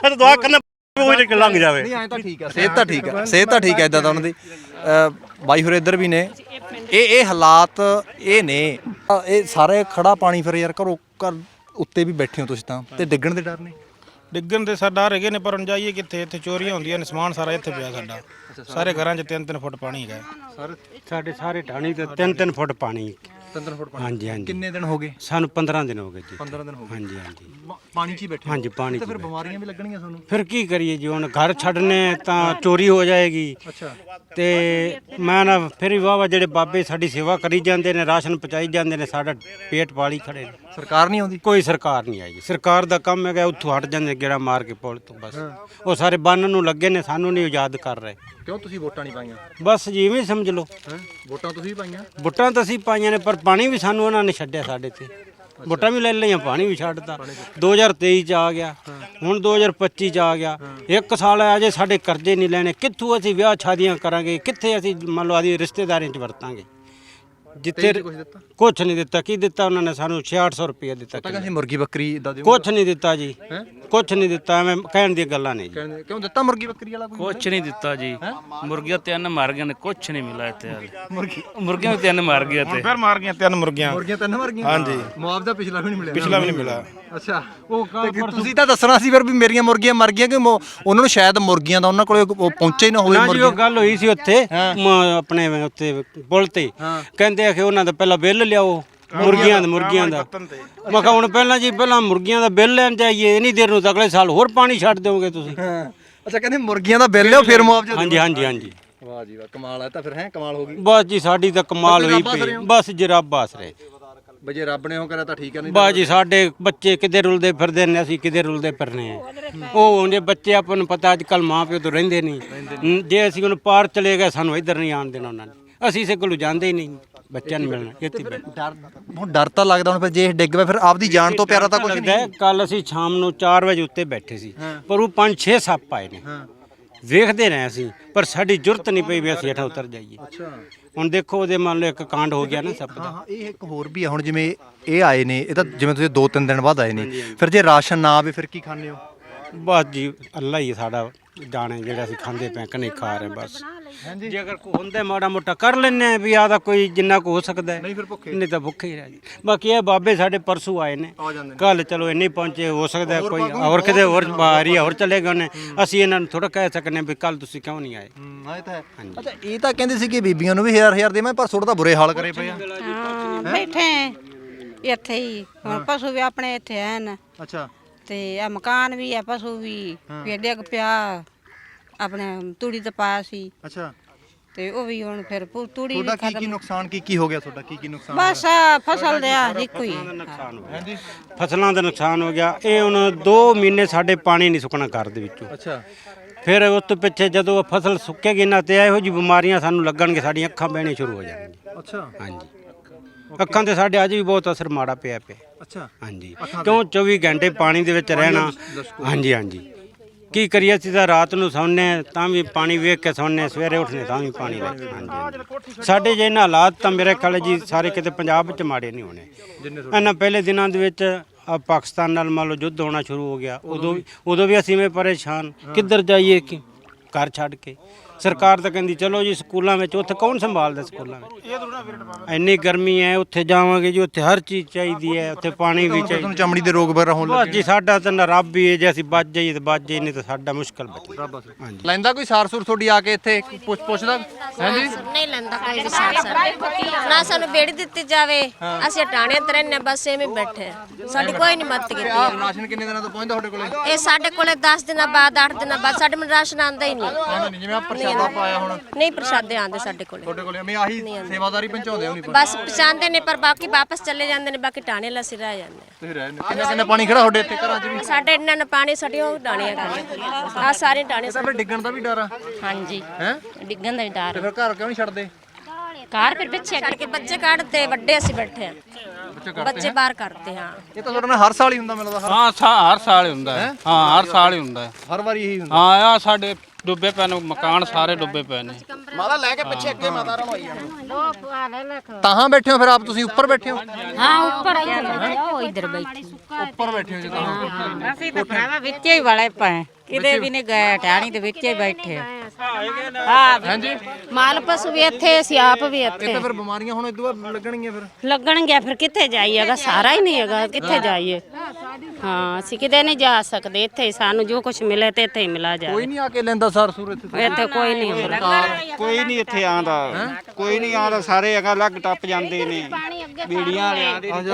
ਤਾਂ ਦੁਆ ਕਰਨਾ ਉਹ ਹੀ ਲੰਘ ਜਾਵੇ। ਨਹੀਂ ਐਂ ਤਾਂ ਠੀਕ ਆ ਸਿਹਤ ਤਾਂ ਠੀਕ ਆ ਸਿਹਤ ਤਾਂ ਠੀਕ ਆ ਇਦਾਂ ਤਾਂ ਉਹਨਾਂ ਦੀ। ਅ, ਬਾਈ ਹੋਰ ਇੱਧਰ ਵੀ ਨੇ। ਇਹ ਇਹ ਹਾਲਾਤ ਇਹ ਨੇ। ਅ, ਇਹ ਸਾਰੇ ਖੜਾ ਪਾਣੀ ਫਿਰ ਯਾਰ ਘਰੋਂ ਘਰ ਉੱਤੇ ਵੀ ਬੈਠੇ ਹੋ ਤੁਸੀਂ ਤਾਂ? ਤੇ ਡਿੱਗਣ ਦੇ ਡਰ ਨੇ ਡਿੱਗਣ ਦੇ ਸਾਡਾ ਡਰ ਹੈਗੇ ਨੇ ਪਰ ਹੁਣ ਜਾਈਏ ਕਿੱਥੇ ਇੱਥੇ ਚੋਰੀਆਂ ਹੁੰਦੀਆਂ ਨੇ ਸਮਾਨ ਸਾਰਾ ਇੱਥੇ ਪਿਆ ਸਾਡਾ। ਸਾਰੇ ਘਰਾਂ 'ਚ 3-3 ਫੁੱਟ ਪਾਣੀ ਹੈਗਾ। ਸਾਡੇ ਸਾਰੇ ਢਾਣੀ ਤੇ 3-3 ਫੁੱਟ ਪਾਣੀ। ਤਿੰਨ ਤਿੰਨ ਫੁੱਟ ਪਾਣੀ ਹਾਂਜੀ ਹਾਂਜੀ। ਕਿੰਨੇ ਦਿਨ ਹੋ ਗਏ? ਸਾਨੂੰ 15 ਦਿਨ ਹੋ ਗਏ ਜੀ 15 ਦਿਨ ਹੋ ਗਏ। ਹਾਂਜੀ ਹਾਂਜੀ। ਮ- ਪਾਣੀ 'ਚ ਹੀ ਬੈਠੇ ਹਾਂਜੀ ਪਾਣੀ ਤੇ ਚ ਫਿਰ। ਬਿਮਾਰੀਆਂ ਵੀ ਲੱਗਣਗੀਆਂ ਤੁਹਾਨੂੰ। ਫਿਰ ਕੀ ਕਰੀਏ ਜੀ ਹੁਣ ਘਰ ਛੱਡਨੇ ਤਾਂ ਚੋਰੀ ਹੋ ਜਾਏਗੀ। ਅੱਛਾ। ਤੇ ਮੈਂ ਨਾ ਫਿਰ ਵੀ ਵਾਵਾ ਜਿਹੜੇ ਬਾਬੇ ਸਾਡੀ ਸੇਵਾ ਕਰੀ ਜਾਂਦੇ ਨੇ ਰਾਸ਼ਨ ਪਹੁੰਚਾਈ ਜਾਂਦੇ ਨੇ ਸਾਡਾ ਪੇਟ ਪਾਲੀ ਖੜੇ ਨੇ। ਸਰਕਾਰ ਨਹੀਂ ਆਉਂਦੀ? ਕੋਈ ਸਰਕਾਰ ਨਹੀਂ ਆਈ ਜੀ। ਸਰਕਾਰ ਦਾ ਕੰਮ ਹੈਗਾ ਉੱਥੋਂ ਹਟ ਜਾਂਦੇ ਗੇੜਾ ਮਾਰ ਕੇ ਪੁਲ ਤੋਂ ਬਸ। ਉਹ ਸਾਰੇ ਬੰਨ ਨੂੰ ਲੱਗੇ ਨੇ ਸਾਨੂੰ ਨਹੀਂ ਆਜ਼ਾਦ ਕਰ ਰਹੇ। ਕਿਉਂ ਤੁਸੀਂ ਵੋਟਾਂ ਨਹੀਂ ਪਾਈਆਂ? ਬਸ ਜੀ ਇਵੇਂ ਹੀ ਸਮਝ ਲਓ। ਹੈ? ਵੋਟਾਂ ਤੁਸੀਂ ਪਾਈਆਂ? ਵੋਟਾਂ ਤਾਂ ਅਸੀਂ ਪਾਈਆਂ ਨੇ ਪਰ ਪਾਣੀ ਵੀ ਸਾਨੂੰ ਉਹਨਾਂ ਨੇ ਛੱਡਿਆ ਸਾਡੇ ਤੇ। ਵੋਟਾਂ ਵੀ ਲੈ ਲਈਆਂ ਪਾਣੀ ਵੀ ਛੱਡਤਾ। 2023 ਚ ਆ ਗਿਆ ਹੁਣ 2025 ਚ ਆ ਗਿਆ। ਇੱਕ ਸਾਲ ਆ ਜੇ ਸਾਡੇ ਕਰਜ਼ੇ ਨਹੀਂ ਲੈਣੇ ਕਿੱਥੋਂ ਅਸੀਂ ਵਿਆਹ ਸ਼ਾਦੀਆਂ ਕਰਾਂਗੇ ਕਿੱਥੇ ਅਸੀਂ ਮੰਨ ਲਓ ਆਦੀ ਰਿਸ਼ਤੇਦਾਰੀਆਂ ਚ ਵਰਤਾਂਗੇ? ਜਿੱਥੇ ਕੁਝ ਦਿੱਤਾ? ਕੁਛ ਨਹੀਂ ਦਿੱਤਾ। ਕੀ ਦਿੱਤਾ? ਉਹਨਾਂ ਨੇ ਸਾਨੂੰ 6600 ਰੁਪਏ ਦਿੱਤਾ ਤਾਂ ਕਹਿੰਦੇ ਮੁਰਗੀ ਬੱਕਰੀ ਦੇ ਕੁਛ ਨਹੀਂ ਦਿੱਤਾ ਜੀ। ਕੁਛ ਨਹੀਂ ਦਿੱਤਾ। ਐਵੇਂ ਕਹਿਣ ਦੀਆਂ ਗੱਲਾਂ ਨਹੀਂ ਜੀ। ਕਹਿੰਦੇ ਕਿਉਂ ਦਿੱਤਾ ਮੁਰਗੀ ਬੱਕਰੀ ਵਾਲਾ ਕੋਈ? ਕੁਛ ਨਹੀਂ ਦਿੱਤਾ ਜੀ। ਮੁਰਗੀਆਂ ਤਿੰਨ ਮਰ ਗਈਆਂ ਨੇ ਕੁਛ ਨਹੀਂ ਮਿਲਾ ਇੱਥੇ ਹਾਲੇ ਮੁਰਗੀਆਂ ਵੀ ਤਿੰਨ ਮਰ ਗਈਆਂ ਤੇ ਫਿਰ ਮਾਰ ਗਈਆਂ ਤਿੰਨ ਮੁਰਗੀਆਂ। ਮੁਰਗੀਆਂ ਤਿੰਨ ਮਰ ਗਈਆਂ? ਹਾਂਜੀ। ਮੁਆਵਜ਼ਾ ਪਿਛਲਾ ਵੀ ਨਹੀਂ ਮਿਲਿਆ। ਪਿਛਲਾ ਵੀ ਨਹੀਂ ਮਿਲਾ ਅੱਛਾ। ਉਹ ਤੁਸੀਂ ਤਾਂ ਦੱਸਣਾ ਸੀ ਫਿਰ ਵੀ ਮੇਰੀਆਂ ਮੁਰਗੀਆਂ ਮਰ ਗਈਆਂ ਕਿ ਮੋ- ਉਹਨਾਂ ਨੂੰ ਸ਼ਾਇਦ ਮੁਰਗੀਆਂ ਦਾ ਉਹਨਾਂ ਕੋਲੇ ਉਹ ਪਹੁੰਚੇ ਹੀ ਨਾ ਹੋਵੇ ਨਾ ਜੀ ਉਹ ਮੁਰਗੀਆਂ। ਗੱਲ ਹੋਈ ਸੀ ਉੱਥੇ ਮ- ਆਪਣੇ ਉੱਥੇ ਪੁਲ ਤੇ। ਕਹਿੰਦੇ ਆ ਕਿ ਉਹਨਾਂ ਦਾ ਪਹਿਲਾਂ ਬਿੱਲ ਲਿਆਓ ਮੁਰਗੀਆਂ ਦਾ ਮੁਰਗੀਆਂ ਦਾ। ਮੈਂ ਕਿਹਾ ਹੁਣ ਪਹਿਲਾਂ ਜੀ ਪਹਿਲਾਂ ਮੁਰਗੀਆਂ ਦਾ ਬਿੱਲ ਲੈਣ ਜਾਈਏ ਇਨੀ ਦੇਰ ਨੂੰ ਤਾਂ ਅਗਲੇ ਸਾਲ ਹੋਰ ਪਾਣੀ ਛੱਡ ਦਿਓਗੇ ਤੁਸੀਂ। ਅੱਛਾ ਕਹਿੰਦੇ ਮੁਰਗੀਆਂ ਦਾ ਬਿੱਲ ਲਿਓ ਫਿਰ ਮੁਆਵਜ਼ਾ ਹਾਂਜੀ ਹਾਂਜੀ ਹਾਂਜੀ। ਵਾਹ ਜੀ ਵਾਹ ਕਮਾਲ ਹੈ ਤਾਂ ਫਿਰ ਹੈ ਕਮਾਲ ਹੋ ਗਈ। ਬਸ ਜੀ ਸਾਡੀ ਤਾਂ ਕਮਾਲ ਹੋਈ ਪਈ। ਬਸ ਜੀ ਰੱਬ ਆਸਰੇ ਬਈ ਜੇ ਰੱਬ ਨੇ ਉਹ ਕਰਿਆ ਤਾਂ ਠੀਕ ਹੈ ਨਹੀਂ ਬਸ ਜੀ ਸਾਡੇ ਬੱਚੇ ਕਿਤੇ ਰੁਲਦੇ ਫਿਰਦੇ ਨੇ ਅਸੀਂ ਕਿਤੇ ਰੁਲਦੇ ਫਿਰਨੇ ਆ। ਉਹ ਹੁੰਦੇ ਬੱਚੇ ਆਪਾਂ ਨੂੰ ਪਤਾ ਅੱਜ ਕੱਲ ਮਾਂ ਪਿਓ ਤੋਂ ਰਹਿੰਦੇ ਨਹੀਂ। ਜੇ ਅਸੀਂ ਉਹਨੂੰ ਪਾਰ ਚਲੇ ਗਏ ਸਾਨੂੰ ਇੱਧਰ ਨਹੀਂ ਆਣ ਦੇਣਾ ਉਹਨਾਂ ਨੇ। ਅਸੀਂ ਇਸੇ ਕੋਲੋਂ ਜਾਂਦੇ ਹੀ ਨਹੀਂ ਬੱਚਿਆਂ ਨੂੰ ਮਿਲਣਾ ਇੱਥੇ ਬੈਠ ਡਰ ਹੁਣ ਡਰ ਤਾਂ ਲੱਗਦਾ ਹੁਣ ਫਿਰ ਜੇ ਇਹ ਡਿੱਗ ਪਿਆ ਫਿਰ ਆਪਦੀ ਜਾਨ ਤੋਂ ਪਿਆਰਾ ਤਾਂ ਕੁਝ ਨਹੀਂ। ਕੱਲ ਅਸੀਂ ਸ਼ਾਮ ਨੂੰ 4 ਵਜੇ ਉੱਤੇ ਬੈਠੇ ਸੀ ਪਰ ਉਹ 5-6 ਸੱਪ ਆਏ ਨੇ। ਵੇਖਦੇ ਰਹੇ ਅਸੀਂ ਪਰ ਸਾਡੀ ਜ਼ਰੂਰਤ ਨਹੀਂ ਪਈ ਵੀ ਅਸੀਂ ਹੇਠਾਂ ਉਤਰ ਜਾਈਏ। ਅੱਛਾ। ਹੁਣ ਦੇਖੋ ਉਹਦੇ ਮੰਨ ਲਓ ਇੱਕ ਕਾਂਡ ਹੋ ਗਿਆ ਨਾ ਸੱਪ ਦਾ। ਹਾਂ ਇਹ ਇੱਕ ਹੋਰ ਵੀ ਆ ਹੁਣ ਜਿਵੇਂ ਇਹ ਆਏ ਨੇ ਇਹ ਤਾਂ ਜਿਵੇਂ ਤੁਸੀਂ ਦੋ ਤਿੰਨ ਦਿਨ ਬਾਅਦ ਆਏ ਨੇ ਫਿਰ ਜੇ ਰਾਸ਼ਨ ਨਾ ਆਵੇ ਫਿਰ ਕੀ ਖਾਣੇ ਹੋ? ਬਸ ਜੀ ਅੱਲਾ ਹੀ ਸਾਡਾ ਜਾਣੇ ਜਿਹੜਾ ਅਸੀਂ ਖਾਂਦੇ ਪੈ ਕਿ ਨਹੀਂ ਖਾ ਰਹੇ ਬਸ। ਜੇ ਅਗਰ ਕੋ ਹੁੰਦਾ ਮਾੜਾ ਮੋਟਾ ਕਰ ਲੈਣੇ ਆ ਵੀ ਆਦਾ ਕੋਈ ਜਿੰਨਾ ਕੋ ਹੋ ਸਕਦਾ ਹੈ। ਨਹੀਂ ਫਿਰ ਭੁੱਖੇ। ਨਹੀਂ ਤਾਂ ਭੁੱਖੇ ਹੀ ਰਹਿ ਜੀ। ਬਾਕੀ ਇਹ ਬਾਬੇ ਸਾਡੇ ਪਰਸੂ ਆਏ ਨੇ। ਆ ਜਾਂਦੇ ਨੇ। ਕੱਲ ਚਲੋ ਇੰਨੇ ਪਹੁੰਚੇ ਹੋ ਸਕਦਾ ਕੋਈ ਹੋਰ ਕਿਤੇ ਹੋਰ ਬਾਹਰੀ ਹੋਰ ਚਲੇ ਗਏ ਨੇ। ਅਸੀਂ ਇਹਨਾਂ ਨੂੰ ਥੋੜਾ ਕਹਿ ਸਕਨੇ ਵੀ ਕੱਲ ਤੁਸੀਂ ਕਿਉਂ ਨਹੀਂ ਆਏ। ਹੂੰ ਇਹ ਤਾਂ ਹੈ। ਅੱਛਾ ਇਹ ਤਾਂ ਕਹਿੰਦੇ ਸੀ ਕਿ ਬੀਬੀਆਂ ਨੂੰ ਵੀ ਹਜ਼ਾਰ ਹਜ਼ਾਰ ਦੇਵਾਂ ਪਰ ਸੁੱਟ ਤਾਂ ਬੁਰੇ ਹਾਲ ਕਰੇ ਪਏ ਆ। ਹਾਂ ਬੈਠੇ ਆਂ ਇੱਥੇ ਹੀ। ਹੁਣ ਪਸ਼ੂ ਵੀ ਆਪਣੇ ਇੱਥੇ ਹਨ ਅੱਛਾ। ਤੇ ਆ ਮਕਾਨ ਵੀ ਆ ਪਸ਼ੂ ਵੀ। ਪਿਆ। ਆਪਣੇ ਤੂੜੀ ਤੇ ਪਾਇਆ ਸੀ। ਅੱਛਾ। ਤੇ ਉਹ ਵੀ ਹੁਣ ਫਿਰ ਪੂ- ਤੂੜੀ ਵੀ ਤੁਹਾਡਾ ਕੀ ਕੀ ਖਤਮ। ਨੁਕਸਾਨ ਕੀ ਕੀ ਹੋ ਗਿਆ ਤੁਹਾਡਾ? ਕੀ ਕੀ ਨੁਕਸਾਨ ਬਸ ਆ ਫਸਲ ਦੇ ਆ ਇੱਕੋ ਹੀ ਨੁਕਸਾਨ ਹੋ ਗਿਆ। ਫਸਲਾਂ ਦਾ ਨੁਕਸਾਨ ਹੋ ਗਿਆ। ਇਹ ਹੁਣ 2 ਮਹੀਨੇ ਸਾਡੇ ਪਾਣੀ ਨਹੀਂ ਸੁੱਕਣਾ ਘਰ ਦੇ ਵਿੱਚੋਂ। ਅੱਛਾ। ਫਿਰ ਉਸ ਤੋਂ ਪਿੱਛੇ ਜਦੋਂ ਉਹ ਫਸਲ ਸੁੱਕੇਗੀ ਨਾ ਤੇ ਇਹੋ ਜਿਹੀ ਬਿਮਾਰੀਆਂ ਸਾਨੂੰ ਲੱਗਣਗੇ ਸਾਡੀਆਂ ਅੱਖਾਂ ਬਹਿਣੀ ਸ਼ੁਰੂ ਹੋ ਜਾਣਗੀਆਂ। ਅੱਛਾ। ਹਾਂਜੀ। ਅੱਖਾਂ ਤੇ ਸਾਡੇ ਅੱਜ ਵੀ ਬਹੁਤ ਅਸਰ ਮਾੜਾ ਪਿਆ ਪਿਆ। ਅੱਛਾ। ਹਾਂਜੀ। ਕਿਉਂ? 24 ਘੰਟੇ ਪਾਣੀ ਦੇ ਵਿੱਚ ਰਹਿਣਾ। ਹਾਂਜੀ ਹਾਂਜੀ। ਕੀ ਕਰੀਏ ਅਸੀਂ ਤਾਂ ਰਾਤ ਨੂੰ ਸੌਂਨੇ ਤਾਂ ਵੀ ਪਾਣੀ ਵੇਖ ਕੇ ਸੌਂਨੇ ਸਵੇਰੇ ਉੱਠਨੇ ਤਾਂ ਵੀ ਪਾਣੀ ਵੇਖ ਹਾਂਜੀ, ਹਾਂਜੀ ਸਾਡੇ ਜੇ ਇਹਨਾਂ ਹਾਲਾਤ ਤਾਂ ਮੇਰੇ ਖਿਆਲ ਜੀ ਸਾਰੇ ਕਿਤੇ ਪੰਜਾਬ ਵਿੱਚ ਮਾੜੇ ਨਹੀਂ ਹੋਣੇ। ਇਹਨਾਂ ਪਹਿਲੇ ਦਿਨਾਂ ਦੇ ਵਿੱਚ ਆ ਪਾਕਿਸਤਾਨ ਨਾਲ ਮੰਨ ਲਓ ਯੁੱਧ ਹੋਣਾ ਸ਼ੁਰੂ ਹੋ ਗਿਆ ਉਦੋਂ ਵੀ ਉਦੋਂ ਵੀ ਅਸੀਂ ਮੈਂ ਪਰੇਸ਼ਾਨ। ਕਿੱਧਰ ਜਾਈਏ ਕਿ ਘਰ ਛੱਡ ਕੇ? ਸਰਕਾਰ ਤਾਂ ਕਹਿੰਦੀ ਚਲੋ ਜੀ ਸਕੂਲਾਂ ਵਿੱਚ ਉੱਥੇ ਕੌਣ ਸੰਭਾਲਦਾ ਸਕੂਲਾਂ ਵਿੱਚ? ਇੰਨੀ ਗਰਮੀ ਹੈ ਉੱਥੇ ਜਾਵਾਂਗੇ ਜੀ ਉੱਥੇ ਹਰ ਚੀਜ਼ ਚਾਹੀਦੀ ਹੈ ਉੱਥੇ ਪਾਣੀ ਵੀ ਚਾਹੀਦਾ। ਤੁਹਾਨੂੰ ਚਮੜੀ ਦੇ ਰੋਗ ਵਗੈਰਾ ਹੋਣ ਬਸ ਲੱਗੇ ਜੀ ਸਾਡਾ ਤਾਂ ਨਾ ਰੱਬ ਹੀ ਹੈ ਜੇ ਅਸੀਂ ਬਚ ਜਾਈਏ ਤਾਂ ਬਚ ਜਾਈਏ ਨਹੀਂ ਤਾਂ ਸਾਡਾ ਮੁਸ਼ਕਲ ਬਚੇ ਹਾਂਜੀ। ਲੈਂਦਾ ਕੋਈ ਸਾਰ ਸੁਰ ਤੁਹਾਡੀ ਆ ਕੇ ਇੱਥੇ ਪੁੱਛ ਪੁੱਛਦਾ? ਹਾਂਜੀ ਨਹੀਂ ਲੈਂਦਾ ਕੋਈ ਵੀ ਸਾਥ ਸਾਡਾ ਨਾ ਸਾਨੂੰ ਬੇੜੀ ਦਿੱਤੀ ਜਾਵੇ। ਅਸੀਂ ਟਾਣੇ ਤੇ ਰਹਿੰਦੇ ਹਾਂ, ਬਸ ਐਵੇਂ ਬੈਠੇ। ਸਾਡੀ ਕੋਈ ਨਹੀਂ ਮਦਦ ਕੀਤੀ। ਆਹ ਰਾਸ਼ਨ ਕਿੰਨੇ ਦਿਨਾਂ ਤੋਂ ਪਹੁੰਚਦਾ ਤੁਹਾਡੇ ਕੋਲੇ? ਇਹ ਸਾਡੇ ਕੋਲੇ 10 ਦਿਨਾਂ ਬਾਅਦ 8 ਦਿਨਾਂ ਬਾਅਦ ਸਾਡੇ ਮਨ ਰਾਸ਼ਨ ਆਂਦਾ ਹੀ ਨਹੀਂ। ਨਹੀਂ ਜਿਵੇਂ ਆ ਪ੍ਰਸ਼ਾਦਾ ਪਾਇਆ ਹੁਣ? ਨਹੀਂ ਪ੍ਰਸ਼ਾਦੇ ਆਂਦੇ ਸਾਡੇ ਕੋਲੇ। ਤੁਹਾਡੇ ਕੋਲੇ? ਮੈਂ ਆਹੀ ਸੇਵਾਦਾਰੀ ਪਹੁੰਚਾਉਂਦੇ ਹੋ ਨਹੀਂ ਬਸ ਪਛਾਣਦੇ ਨੇ ਪਰ ਬਾਕੀ ਵਾਪਸ ਚਲੇ ਜਾਂਦੇ ਨੇ ਬਾਕੀ ਟਾਣੇ ਲਸੀ ਰਹਿ ਜਾਂਦੇ ਆ। ਤੁਸੀਂ ਰਹਿ ਕਿੰਨਾ ਕਿੰਨਾ ਪਾਣੀ ਖੜਾ ਤੁਹਾਡੇ ਇੱਥੇ ਘਰਾਂ 'ਚ ਵੀ? ਸਾਡੇ ਇੰਨਾ ਨਾ ਪਾਣੀ ਸਾਡੀ ਉਹ ਟਾਣੇ ਆ ਆ ਸਾਰੇ ਟਾਣੇ ਤਾਂ ਫਿਰ ਡਿੱਗਣ ਦਾ ਵੀ ਡਰ ਆ। ਹਾਂਜੀ। ਹੈ? ਡਿੱਗਣ ਦਾ ਵੀ ਡਰ। ਤੇ ਫਿਰ ਘਰ ਕਿਉਂ ਨਹੀਂ ਛੱਡਦੇ? ਕਾਰ ਫਿਰ ਪਿੱਛੇ ਛੱਡ ਕੇ ਬੱਚੇ ਕੱਢਦੇ ਵੱਡੇ ਅਸੀਂ ਬੈਠੇ ਆ ਬੱਚੇ ਬਾਹਰ ਕਰਦੇ ਹਾਂ। ਇਹ ਤਾਂ ਤੁਹਾਡੇ ਨਾਲ ਹਰ ਸਾਲ ਹੀ ਹੁੰਦਾ ਮੈਨੂੰ ਲੱਗਦਾ ਹਰ- ਹਾਂ ਸਾ- ਹਰ ਸਾਲ ਹੀ ਹੁੰਦਾ। ਹੈ? ਹਾਂ ਹਰ ਸਾਲ ਹੀ ਹੁੰਦਾ। ਹੈ ਹਰ ਵਾਰੀ ਇਹੀ ਹੁੰਦਾ। ਹਾਂ ਆ ਸਾਡੇ ਡੁੱਬੇ ਪਏ ਨੇ ਮਕਾਨ ਸਾਰੇ ਡੁੱਬੇ ਪਏ ਨੇ। ਮਾਤਾ ਲੈ ਕੇ ਪਿੱਛੇ ਅੱਗੇ ਮਾਤਾ ਰਾਂ ਹੋਈ ਤਾਹਾਂ ਬੈਠੇ ਹੋ ਫਿਰ ਆਪ ਤੁਸੀਂ ਉੱਪਰ ਬੈਠੇ ਹੋ? ਹਾਂ ਉੱਪਰ ਉਹ ਇਧਰ ਬੈਠੀ। ਉੱਪਰ ਬੈਠੇ ਹੋ ਜੀ ਤਾਂ। ਅਸੀਂ ਤਾਂ ਭਰਾਵਾ ਵਿੱਚੇ ਹੀ ਵਲੇ ਪਏ। ਕਿਤੇ ਵੀ ਨਹੀਂ ਗਏ ਟਾਣੀ ਦੇ ਵਿੱਚ ਹੀ ਬੈਠੇ। ਹਾਂ ਹਾਂਜੀ। ਮਾਲ ਪਸ਼ੂ ਵੀ ਇੱਥੇ ਅਸੀਂ ਆਪ ਵੀ ਇੱਥੇ। ਤਾਂ ਫਿਰ ਬਿਮਾਰੀਆਂ ਹੁਣ ਇਦੋਂ ਬਾਅਦ ਲੱਗਣਗੀਆਂ ਫਿਰ। ਲੱਗਣਗੇ ਫਿਰ ਕਿੱਥੇ ਜਾਈਏਗਾ ਸਾਰਾ ਹੀ ਨਹੀਂ ਹੈਗਾ ਕਿੱਥੇ ਜਾਈਏ? ਹਾਂ ਅਸੀਂ ਕਿਤੇ ਨਹੀਂ ਜਾ ਸਕਦੇ ਇੱਥੇ ਹੀ ਸਾਨੂੰ ਜੋ ਕੁਝ ਮਿਲੇ ਤੇ ਇੱਥੇ ਹੀ ਮਿਲਾ ਕੋਈ ਜਾਏ ਨਹੀਂ ਆ ਕੇ ਲੈਂਦਾ ਸਾਰ ਸੂਰ ਇੱਥੇ ਇੱਥੇ ਕੋਈ ਨਹੀਂ ਹੁੰਦਾ। ਕੋਈ ਨਹੀਂ ਇੱਥੇ ਆਂਦਾ ਕੋਈ ਨਹੀਂ ਆਂਦਾ ਸਾਰੇ ਅਗਾ ਲੱਗ ਟੱਪ ਜਾਂਦੇ ਨੇ।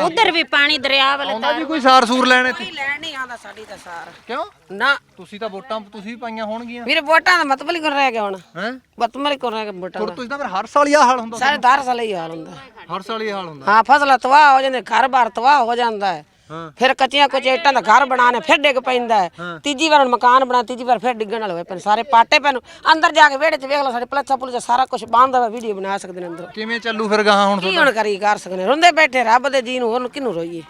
ਉਧਰ ਵੀ ਪਾਣੀ ਦਰਿਆ ਵਾਲੇ ਆਉਂਦਾ ਜੀ ਕੋਈ ਸਾਰ ਸੂਰ ਲੈਣ ਇੱਥੇ? ਲੈਣ ਨਹੀਂ ਆਉਂਦਾ ਸਾਡੀ ਤਾਂ ਸਾਰ। ਕਿਉਂ? ਨਾ। ਤੁਸੀਂ ਤਾਂ ਵੋਟਾਂ ਤੁਸੀਂ ਵੀ ਪਾਈਆਂ ਹੋਣਗੀਆਂ। ਵੀਰੇ ਵੋਟਾਂ ਦਾ ਮਤਲਬ ਹੀ ਕਰ ਰਹਿ ਗਿਆ ਹੁਣ। ਹੈ? ਮਤਲਬ ਹੀ ਕਰ ਰਹਿ ਗਿਆ ਵੋਟਾਂ ਦਾ। ਤੁਸੀਂ ਤਾਂ ਫਿਰ ਹਰ ਸਾਲ ਹੀ ਆ ਹਾਲ ਹੁੰਦਾ ਸਾਰੇ ਦਾਰ ਸਾਲ ਹੀ ਹਾਲ ਹੁੰਦਾ। ਹਰ ਸਾਲ ਹੀ ਹਾਲ ਹੁੰਦਾ। ਹਾਂ ਫਸਲ ਤਬਾਹ ਹੋ ਜਾਂਦੇ ਘਰ ਬਾਰ ਤਬਾਹ ਹੋ ਜਾਂਦਾ ਹੈ। ਹਾਂ। ਫਿਰ ਕੱਚੀਆਂ ਕੁਝ ਇੱਟਾਂ ਦਾ ਘਰ ਬਣਾਣੇ ਫਿਰ ਡਿੱਗ ਪੈਂਦਾ ਹੈ। ਤੀਜੀ ਵਾਰ ਹੁਣ ਮਕਾਨ ਬਣਾ ਤੀਜੀ ਵਾਰ ਫਿਰ ਡਿੱਗਣ ਵਾਲੇ ਹੋਏ ਨੇ। ਸਾਰੇ ਪਾਟੇ ਪੈਨ ਅੰਦਰ ਜਾ ਕੇ ਵਿਹੜੇ 'ਚ ਵੇਖ ਲਓ ਸਾਡੇ ਪਲੱਛਾ ਪੁਲਛਾ ਸਾਰਾ ਕੁਝ ਬੰਦ ਹੋਇਆ ਵੀਡੀਓ ਬਣਾ ਸਕਦੇ ਨੇ ਅੰਦਰ। ਕਿਵੇਂ ਚੱਲੂ ਫਿਰ ਗਾਹਾਂ ਹੁਣ ਕੀ ਹੁਣ ਕਰੀ ਕਰ ਸਕਦੇ? ਰੋਂਦੇ ਬੈਠੇ ਰੱਬ ਦੇ ਜੀ ਨੂੰ ਹੋਰ ਕਿਹਨੂੰ ਰੋਈਏ?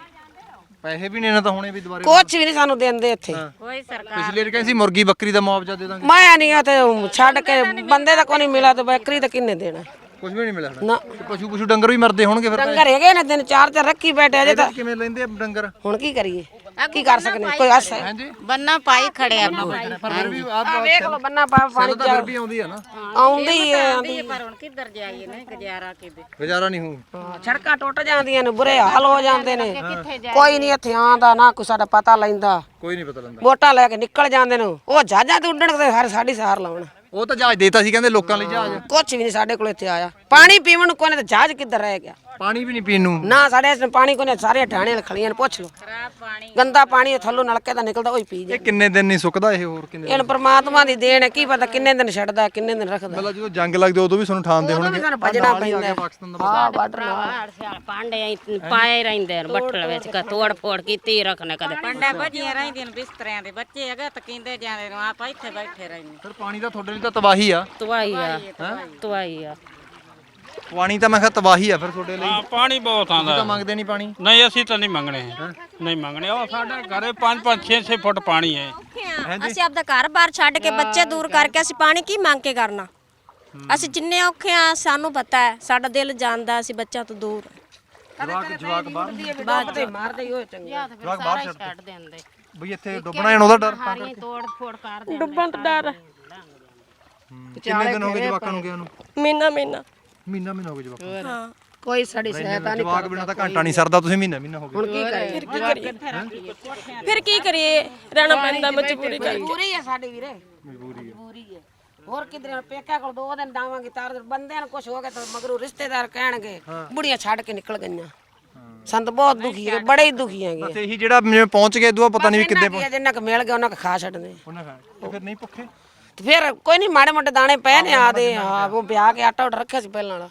ਪੈਸੇ ਵੀ ਨਹੀਂ ਇਹਨਾਂ ਤਾਂ ਹੁਣੇ ਵੀ ਦੁਬਾਰੇ ਕੁਛ ਵੀ ਨਹੀਂ ਸਾਨੂੰ ਦਿੰਦੇ ਇੱਥੇ। ਕੋਈ ਸਰਕਾਰ ਪਿਛਲੇ ਵਾਰ ਕਹਿੰਦੇ ਸੀ ਮੁਰਗੀ ਬੱਕਰੀ ਦਾ ਮੁਆਵਜ਼ਾ ਦੇ ਦਾਂਗੇ। ਮਾਇਆ ਨਹੀਂ ਆ ਤੇ ਛੱਡ ਕੇ ਬੰਦੇ ਦਾ ਕੋਈ ਨਹੀਂ ਮਿਲਾ ਤੇ ਬੱਕਰੀ ਤਾਂ ਕਿੰਨੇ ਦੇਣਾ? ਕੁਝ ਵੀ ਨਹੀਂ ਮਿਲਿਆ ਹੁਣ। ਨਾ। ਤੇ ਪਸ਼ੂ ਪਸ਼ੂ ਡੰਗਰ ਵੀ ਮਰਦੇ ਹੋਣਗੇ ਫਿਰ ਡੰਗਰ ਹੈਗੇ ਨੇ ਦਿਨ ਚਾਰ ਚਾਰ ਰੱਖੀ ਬੈਠੇ ਅਜੇ ਤਾਂ। ਕਿਵੇਂ ਲੈਂਦੇ ਆ ਡੰਗਰ? ਹੁਣ ਕੀ ਕਰੀਏ? ਕੀ ਕਰ ਸਕਦੇ ਹਾਂ? ਕੋਈ ਆਸ ਹੈ? ਹਾਂਜੀ। ਬੰਨਾ ਪਾਈ ਖੜਿਆ ਪਰ ਫਿਰ ਵੀ ਆਪ ਆ ਵੇਖ ਲਓ ਬੰਨਾ ਪਾ ਪਾਣੀ ਤਾਂ ਫਿਰ ਵੀ ਆਉਂਦੀ ਆ ਨਾ। ਆਉਂਦੀ ਹੀ ਆਉਂਦੀ ਪਰ ਹੁਣ ਕਿੱਧਰ ਜਾਈਏ ਨਹੀਂ ਗੁਜ਼ਾਰਾ ਕਿਤੇ। ਗੁਜ਼ਾਰਾ ਨਹੀਂ ਹਾਂ, ਸੜਕਾਂ ਟੁੱਟ ਜਾਂਦੀਆਂ ਨੇ ਬੁਰੇ ਹਾਲ ਹੋ ਜਾਂਦੇ ਨੇ। ਕੋਈ ਨਹੀਂ ਇੱਥੇ ਆਂਦਾ ਨਾ ਕੋਈ ਸਾਡਾ ਪਤਾ ਲੈਂਦਾ। ਕੋਈ ਨਹੀਂ ਪਤਾ ਲੈਂਦਾ। ਵੋਟਾਂ ਲੈ ਕੇ ਨਿਕਲ ਜਾਂਦੇ ਨੇ। ਉਹ ਜਹਾਜ਼ਾਂ ਤੇ ਉੱਡਣ ਤੇ ਹਰ ਸਾਡੀ ਸਾਰ ਲਾਉਣ। ਉਹ ਤਾਂ ਜਹਾਜ਼ ਦੇਤਾ ਸੀ ਕਹਿੰਦੇ ਲੋਕਾਂ ਲਈ ਜਹਾਜ਼। ਕੁਛ ਵੀ ਨਹੀਂ ਸਾਡੇ ਕੋਲ ਇੱਥੇ ਆਇਆ। ਪਾਣੀ ਪੀਵਣ ਨੂੰ ਕੋਈ ਨਹੀਂ ਤੇ ਜਹਾਜ਼ ਕਿੱਧਰ ਰਹਿ ਗਿਆ? ਪਾਣੀ ਵੀ ਨਹੀਂ ਪੀਣ ਨੂੰ। ਨਾ ਸਾਡੇ ਇਸ ਪਾਣੀ ਕੋਈ ਨਹੀਂ ਸਾਰੇ ਢਾਣੇ ਖਲੀਆਂ ਨੇ ਪੁੱਛ ਲਓ। ਗੰਦਾ ਪਾਣੀ ਇਹ ਥੱਲੋਂ ਨਲਕੇ ਦਾ ਨਿਕਲਦਾ ਉਹੀ ਪੀ ਇਹ ਜਾ ਕਿੰਨੇ ਦਿਨ ਨਹੀਂ ਸੁੱਕਦਾ ਇਹ ਹੋਰ ਕਿੰਨੇ ਇਹਨ ਪ੍ਰਮਾਤਮਾ ਦੀ ਦੇਣ ਹੈ ਕੀ ਪਤਾ ਕਿੰਨੇ ਦਿਨ ਛੱਡਦਾ ਕਿੰਨੇ ਦਿਨ ਰੱਖਦਾ। ਮਤਲਬ ਜਦੋਂ ਜੰਗ ਲੱਗਦੀ ਉਦੋਂ ਵੀ ਤੁਹਾਨੂੰ ਠਾਣਦੇ ਵੀ ਹੋਣਗੇ। ਸਾਨੂੰ ਭੱਜਣਾ ਪੈਂਦਾ ਹੈ। ਪਾਕਿਸਤਾਨ ਦਾ ਹਾਂ ਬਾਰਡਰ ਨਾਲ ਹਾੜ ਸਿਆਲ ਪਾਂਡੇ ਐਂ ਪਾਏ ਰਹਿੰਦੇ ਨੇ ਬੱਠਲ ਵਿੱਚ ਕ ਤੋੜ ਫੋੜ ਕੀਤੀ ਰੱਖਣੇ ਕਦੇ ਪੰਡਾ ਭਜੀਆਂ ਰਹਿੰਦੀਆਂ ਨੇ ਬਿਸਤਰਿਆਂ ਦੇ ਬੱਚੇ ਹੈਗੇ ਤਕੀਂਦੇ ਜਾਂਦੇ ਨੇ ਆਪਾਂ ਇੱਥੇ ਬੈਠੇ ਰਹਿੰਦੇ। ਫਿਰ ਪਾਣੀ ਤਾਂ ਤੁਹਾਡੇ ਲਈ ਤਾਂ ਤਬਾਹੀ ਆ। ਤਵਾਈ ਆ ਤਵਾਈ ਆ। ਪਾਣੀ ਤਾਂ ਮੈਂ ਕਿਹਾ ਤਬਾਹੀ ਆ ਫਿਰ ਤੁਹਾਡੇ ਲਈ। ਹਾਂ ਪਾਣੀ ਬਹੁਤ ਤੁਸੀਂ ਆਂਦਾ ਤਾਂ ਮੰਗਦੇ ਨਹੀਂ ਪਾਣੀ? ਨਹੀਂ ਅਸੀਂ ਤਾਂ ਨਹੀਂ ਮੰਗਣੇ। ਨਹੀਂ ਮੰਗਣੇ। ਉਹ ਸਾਡੇ ਘਰੇ 5 5 6 6 ਫੁੱਟ ਪਾਣੀ ਹੈ। ਅਸੀਂ ਆਪਦਾ ਘਰ-ਬਾਰ ਛੱਡ ਕੇ ਬੱਚੇ ਦੂਰ ਕਰਕੇ ਅਸੀਂ ਪਾਣੀ ਕੀ ਮੰਗ ਕੇ ਕਰਨਾ? ਅਸੀਂ ਜਿੰਨੇ ਔਖੇ ਆ ਸਾਨੂੰ ਪਤਾ ਹੈ। ਸਾਡਾ ਦਿਲ ਜਾਣਦਾ ਅਸੀਂ ਬੱਚਿਆਂ ਤੋਂ ਦੂਰ। ਜਵਾਕ ਜਵਾਕ ਬਾਹਰ ਬਾਅਦ ਤੇ ਮਾਰਦੇ ਹੀ ਹੋਏ ਚੰਗੇ। ਜਵਾਕ ਬਾਹਰ ਛੱਡ ਛੱਡ ਦਿੰਦੇ। ਬਈ ਇੱਥੇ ਡੁੱਬਣਾ ਜਾਣ ਉਹਦਾ ਡਰ ਤਾਂ ਤੋੜ ਫੋੜ ਕਰ ਦਿੰਦੇ ਡੁੱਬਣ ਤੋਂ ਡਰ। ਕਿੰਨੇ ਦਿਨ ਹੋ ਗਏ ਜਵਾਕਾਂ ਨੂੰ ਗਿਆ ਨੂੰ? ਮਹੀਨਾ ਮਹੀਨਾ। ਮਹੀਨਾ ਮਹੀਨਾ ਹੋ ਗਿਆ ਜਵਾਕਾਂ ਨੂੰ ਹਾਂ। ਕੋਈ ਸਾਡੀ ਸਹਾਇਤਾ ਨਹੀਂ ਜਵਾਕ ਬਿਨਾ ਤਾਂ ਘੰਟਾ ਨਹੀਂ ਸਰਦਾ ਤੁਸੀਂ ਮਹੀਨਾ ਮਹੀਨਾ ਹੋ ਗਿਆ। ਹੁਣ ਕੀ ਕਰੀਏ? ਫਿਰ ਕੀ ਕਰੀਏ? ਰਹਿਣਾ ਪੈਂਦਾ ਮਜਬੂਰੀ ਕਰਕੇ। ਮਜਬੂਰੀ ਹੈ ਸਾਡੀ ਵੀਰੇ। ਮਜਬੂਰੀ ਹੈ। ਹੋਰ ਕਿਧਰੇ ਪੇਕਿਆਂ ਕੋਲ ਦੋ ਦਿਨ ਡਾਵਾਂਗੇ ਤਾਰ ਬੰਦਿਆਂ ਨੂੰ ਕੁਝ ਹੋ ਗਿਆ ਤਾਂ ਮਗਰੋਂ ਰਿਸ਼ਤੇਦਾਰ ਕਹਿਣਗੇ ਬੁੜੀਆਂ ਛੱਡ ਕੇ ਨਿਕਲ ਗਈਆਂ। ਸੰਤ ਬਹੁਤ ਦੁਖੀ ਹੈ ਬੜੇ ਹੀ ਦੁਖੀ ਹੈਗੇ ਬਸ ਇਹੀ ਜਿਹੜਾ ਜਿਵੇਂ ਪਹੁੰਚ ਗਏ ਦੂਆ ਪਤਾ ਨਹੀਂ ਵੀ ਕਿੱਦੇ ਕਿੱਦੇ ਜਿੰਨਾ ਕੁ ਮਿਲ ਗਿਆ ਉਹਨਾਂ ਕੁ ਖਾ ਛੱਡਦੇ। ਉਹਨਾਂ ਖਾ ਤੇ ਫਿਰ ਨਹੀਂ ਭੁੱਖੇ? ਤੇ ਫਿਰ ਕੋਈ ਨਹੀਂ ਮਾੜੇ ਮੋਟੇ ਦਾਣੇ ਪਏ ਨੇ ਆਦੇ ਹਾਂ ਉਹ ਵਿਆਹ ਕੇ ਆਟਾ ਉਟ ਰੱਖਿਆ ਸੀ ਪਹਿਲਾਂ ਵਾਲਾ।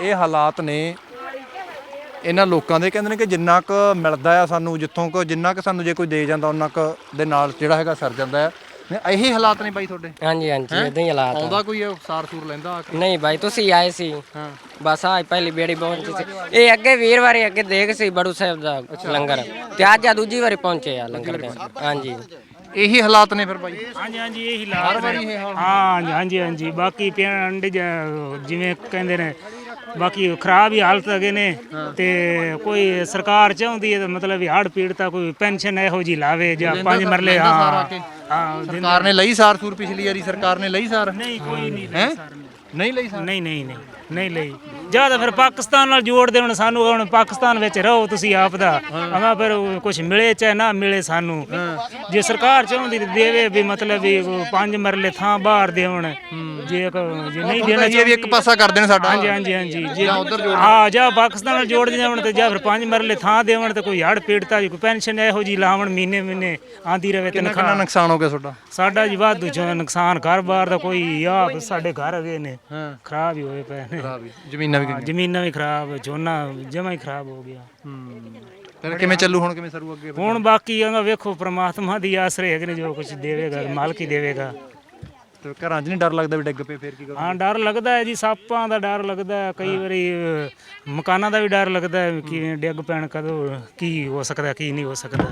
ਇਹ ਹਾਲਾਤ ਨੇ ਇਹਨਾਂ ਲੋਕਾਂ ਦੇ ਕਹਿੰਦੇ ਨੇ ਕਿ ਜਿੰਨਾ ਕੁ ਮਿਲਦਾ ਆ ਸਾਨੂੰ ਜਿੱਥੋਂ ਕੋ ਜਿੰਨਾ ਕੁ ਸਾਨੂੰ ਜੇ ਕੋਈ ਦੇ ਜਾਂਦਾ ਉਹਨਾਂ ਕੁ ਦੇ ਨਾਲ ਜਿਹੜਾ ਹੈਗਾ ਸਰ ਜਾਂਦਾ ਹੈ ਨੇ ਇਹੀ ਹਾਲਾਤ ਨੇ ਬਾਈ ਤੁਹਾਡੇ? ਹਾਂਜੀ ਹਾਂਜੀ ਇਦਾਂ ਹੀ ਹਾਲਾਤ ਆ। ਆਉਂਦਾ ਕੋਈ ਸਾਰ ਸੂਰ ਲੈਂਦਾ ਆ ਕੇ? ਨਹੀਂ ਭਾਈ ਤੁਸੀਂ ਆਏ ਸੀ। ਹਾਂ। ਬਸ ਆ ਪਹਿਲੀ ਬੇੜੀ ਪਹੁੰਚੀ ਸੀ। ਇਹ ਅੱਗੇ ਵੀਰਵਾਰੀ ਅੱਗੇ ਦੇਖ ਸੀ ਬੜੂ ਸਾਹਿਬ ਦਾ ਲੰਗਰ ਤੇ ਅੱਜ ਆ ਦੂਜੀ ਵਾਰੀ ਪਹੁੰਚੇ ਆ ਲੰਗਰ ਦੇ ਹਾਂਜੀ। ਇਹੀ ਹਾਲਾਤ ਨੇ ਫਿਰ ਬਾਈ? ਹਾਂਜੀ ਹਾਂਜੀ ਇਹੀ ਲਾਭ ਹੈ ਹਾਂ ਹਾਂਜੀ ਹਾਂਜੀ ਹਾਂਜੀ। ਬਾਕੀ ਪਿੰਡ ਜ- ਜਿਵੇਂ ਕਹਿੰਦੇ ਨੇ ਬਾਕੀ ਖਰਾਬ ਹੀ ਹਾਲਤ ਹੈਗੇ ਨੇ ਤੇ ਕੋਈ ਸਰਕਾਰ ਚਾਹੁੰਦੀ ਹੈ ਤਾਂ ਮਤਲਬ ਵੀ ਹੜ ਪੀੜਤਾ ਕੋਈ ਪੈਨਸ਼ਨ ਇਹੋ ਜੀ ਲਾਵੇ ਜਾਂ ਪੰਜ ਮਰਲੇ ਸਾਰ ਹਾਂ ਸਰਕਾਰ ਨੇ ਲਈ ਸਾਰ ਸੂਰ ਪਿਛਲੀ ਵਾਰੀ ਸਰਕਾਰ ਨੇ ਲਈ ਸਾਰ? ਨਹੀਂ ਕੋਈ ਨਹੀਂ ਹੈ? ਨਹੀਂ ਲਈ ਸਾਰ? ਨਹੀਂ ਨਹੀਂ ਨਹੀਂ ਨਹੀਂ ਲਈ। ਜਾਂ ਤਾਂ ਫਿਰ ਪਾਕਿਸਤਾਨ ਨਾਲ ਜੋੜਦੇ ਹੁਣ ਸਾਨੂੰ ਹੁਣ ਪਾਕਿਸਤਾਨ ਵਿੱਚ ਰਹੋ ਤੁਸੀਂ ਆਪ ਦਾ ਅਮਾ ਫਿਰ ਕੁਝ ਮਿਲੇ ਚਾਹੇ ਨਾ ਮਿਲੇ ਸਾਨੂੰ। ਜੇ ਸਰਕਾਰ ਚਾਹੁੰਦੀ ਤਾਂ ਦੇਵੇ ਵੀ ਮਤਲਬ ਵੀ ਉਹ ਪੰਜ ਮਰਲੇ ਥਾਂ ਬਾਹਰ ਦੇਵਣ ਜੇ ਕ- ਜੇ ਨਹੀਂ ਦੇਣਾ ਇਹ ਵੀ ਇੱਕ ਪਾਸਾ ਕਰ ਦੇਣ ਸਾਡਾ। ਹਾਂਜੀ ਹਾਂਜੀ ਹਾਂਜੀ। ਜੇ ਹਾਂ ਜਾਂ ਪਾਕਿਸਤਾਨ ਨਾਲ ਜੋੜ ਦੇਵਣ ਤੇ ਜਾਂ ਫਿਰ ਪੰਜ ਮਰਲੇ ਥਾਂ ਦੇਵਣ ਤੇ ਕੋਈ ਹੜ ਪੀੜਤਾ ਜੀ ਕੋਈ ਪੈਨਸ਼ਨ ਇਹੋ ਜੀ ਲਾਵਣ ਮਹੀਨੇ ਮਹੀਨੇ ਆਂਦੀ ਰਵੇ ਕਿੰਨਾ ਤਨਖਾਹ ਨੁਕਸਾਨ ਹੋ ਗਿਆ ਤੁਹਾਡਾ? ਸਾਡਾ ਜੀ ਵਾਧੂ ਚ ਨੁਕਸਾਨ ਘਰ-ਬਾਰ ਦਾ ਕੋਈ ਆ ਸਾਡੇ ਘਰ ਹੈਗੇ ਨੇ। ਖਰਾਬ ਹੀ ਹੋਏ ਪਏ ਨੇ। ਜ਼ਮੀਨਾਂ ਵੀ ਹਾਂ, ਜ਼ਮੀਨਾਂ ਵੀ ਖਰਾਬ ਝੋਨਾ ਜਮਾ ਹੀ ਖਰਾਬ ਹੋ ਗਿਆ। ਹੂੰ। ਫਿਰ ਕਿਵੇਂ ਚੱਲੂ ਹੁਣ ਕਿਵੇਂ ਸਰੂ ਅੱਗੇ? ਹੁਣ ਬਾਕੀ ਆਂਗਾ ਵੇਖੋ ਪ੍ਰਮਾਤਮਾ ਦੀ ਆਸਰੇ ਹੈਗੇ ਨੇ ਜੋ ਕੁਝ ਦੇਵੇਗਾ ਮਾਲਕ ਹੀ ਦੇਵੇਗਾ। ਤੇ ਘਰਾਂ 'ਚ ਨਹੀਂ ਡਰ ਲੱਗਦਾ ਵੀ ਡਿੱਗ ਪਏ ਫਿਰ ਕੀ ਕਰੋ ਹਾਂ ਡਰ ਲੱਗਦਾ ਹੈ ਜੀ ਸੱਪਾਂ ਦਾ ਡਰ ਲੱਗਦਾ ਹੈ ਕਈ ਵਾਰੀ ਮਕਾਨਾਂ ਦਾ ਵੀ ਡਰ ਲੱਗਦਾ ਹੈ ਕਿ ਡਿੱਗ ਪੈਣ ਕਦੋਂ ਕੀ ਹੋ ਸਕਦਾ ਕੀ ਨਹੀਂ ਹੋ ਸਕਦਾ।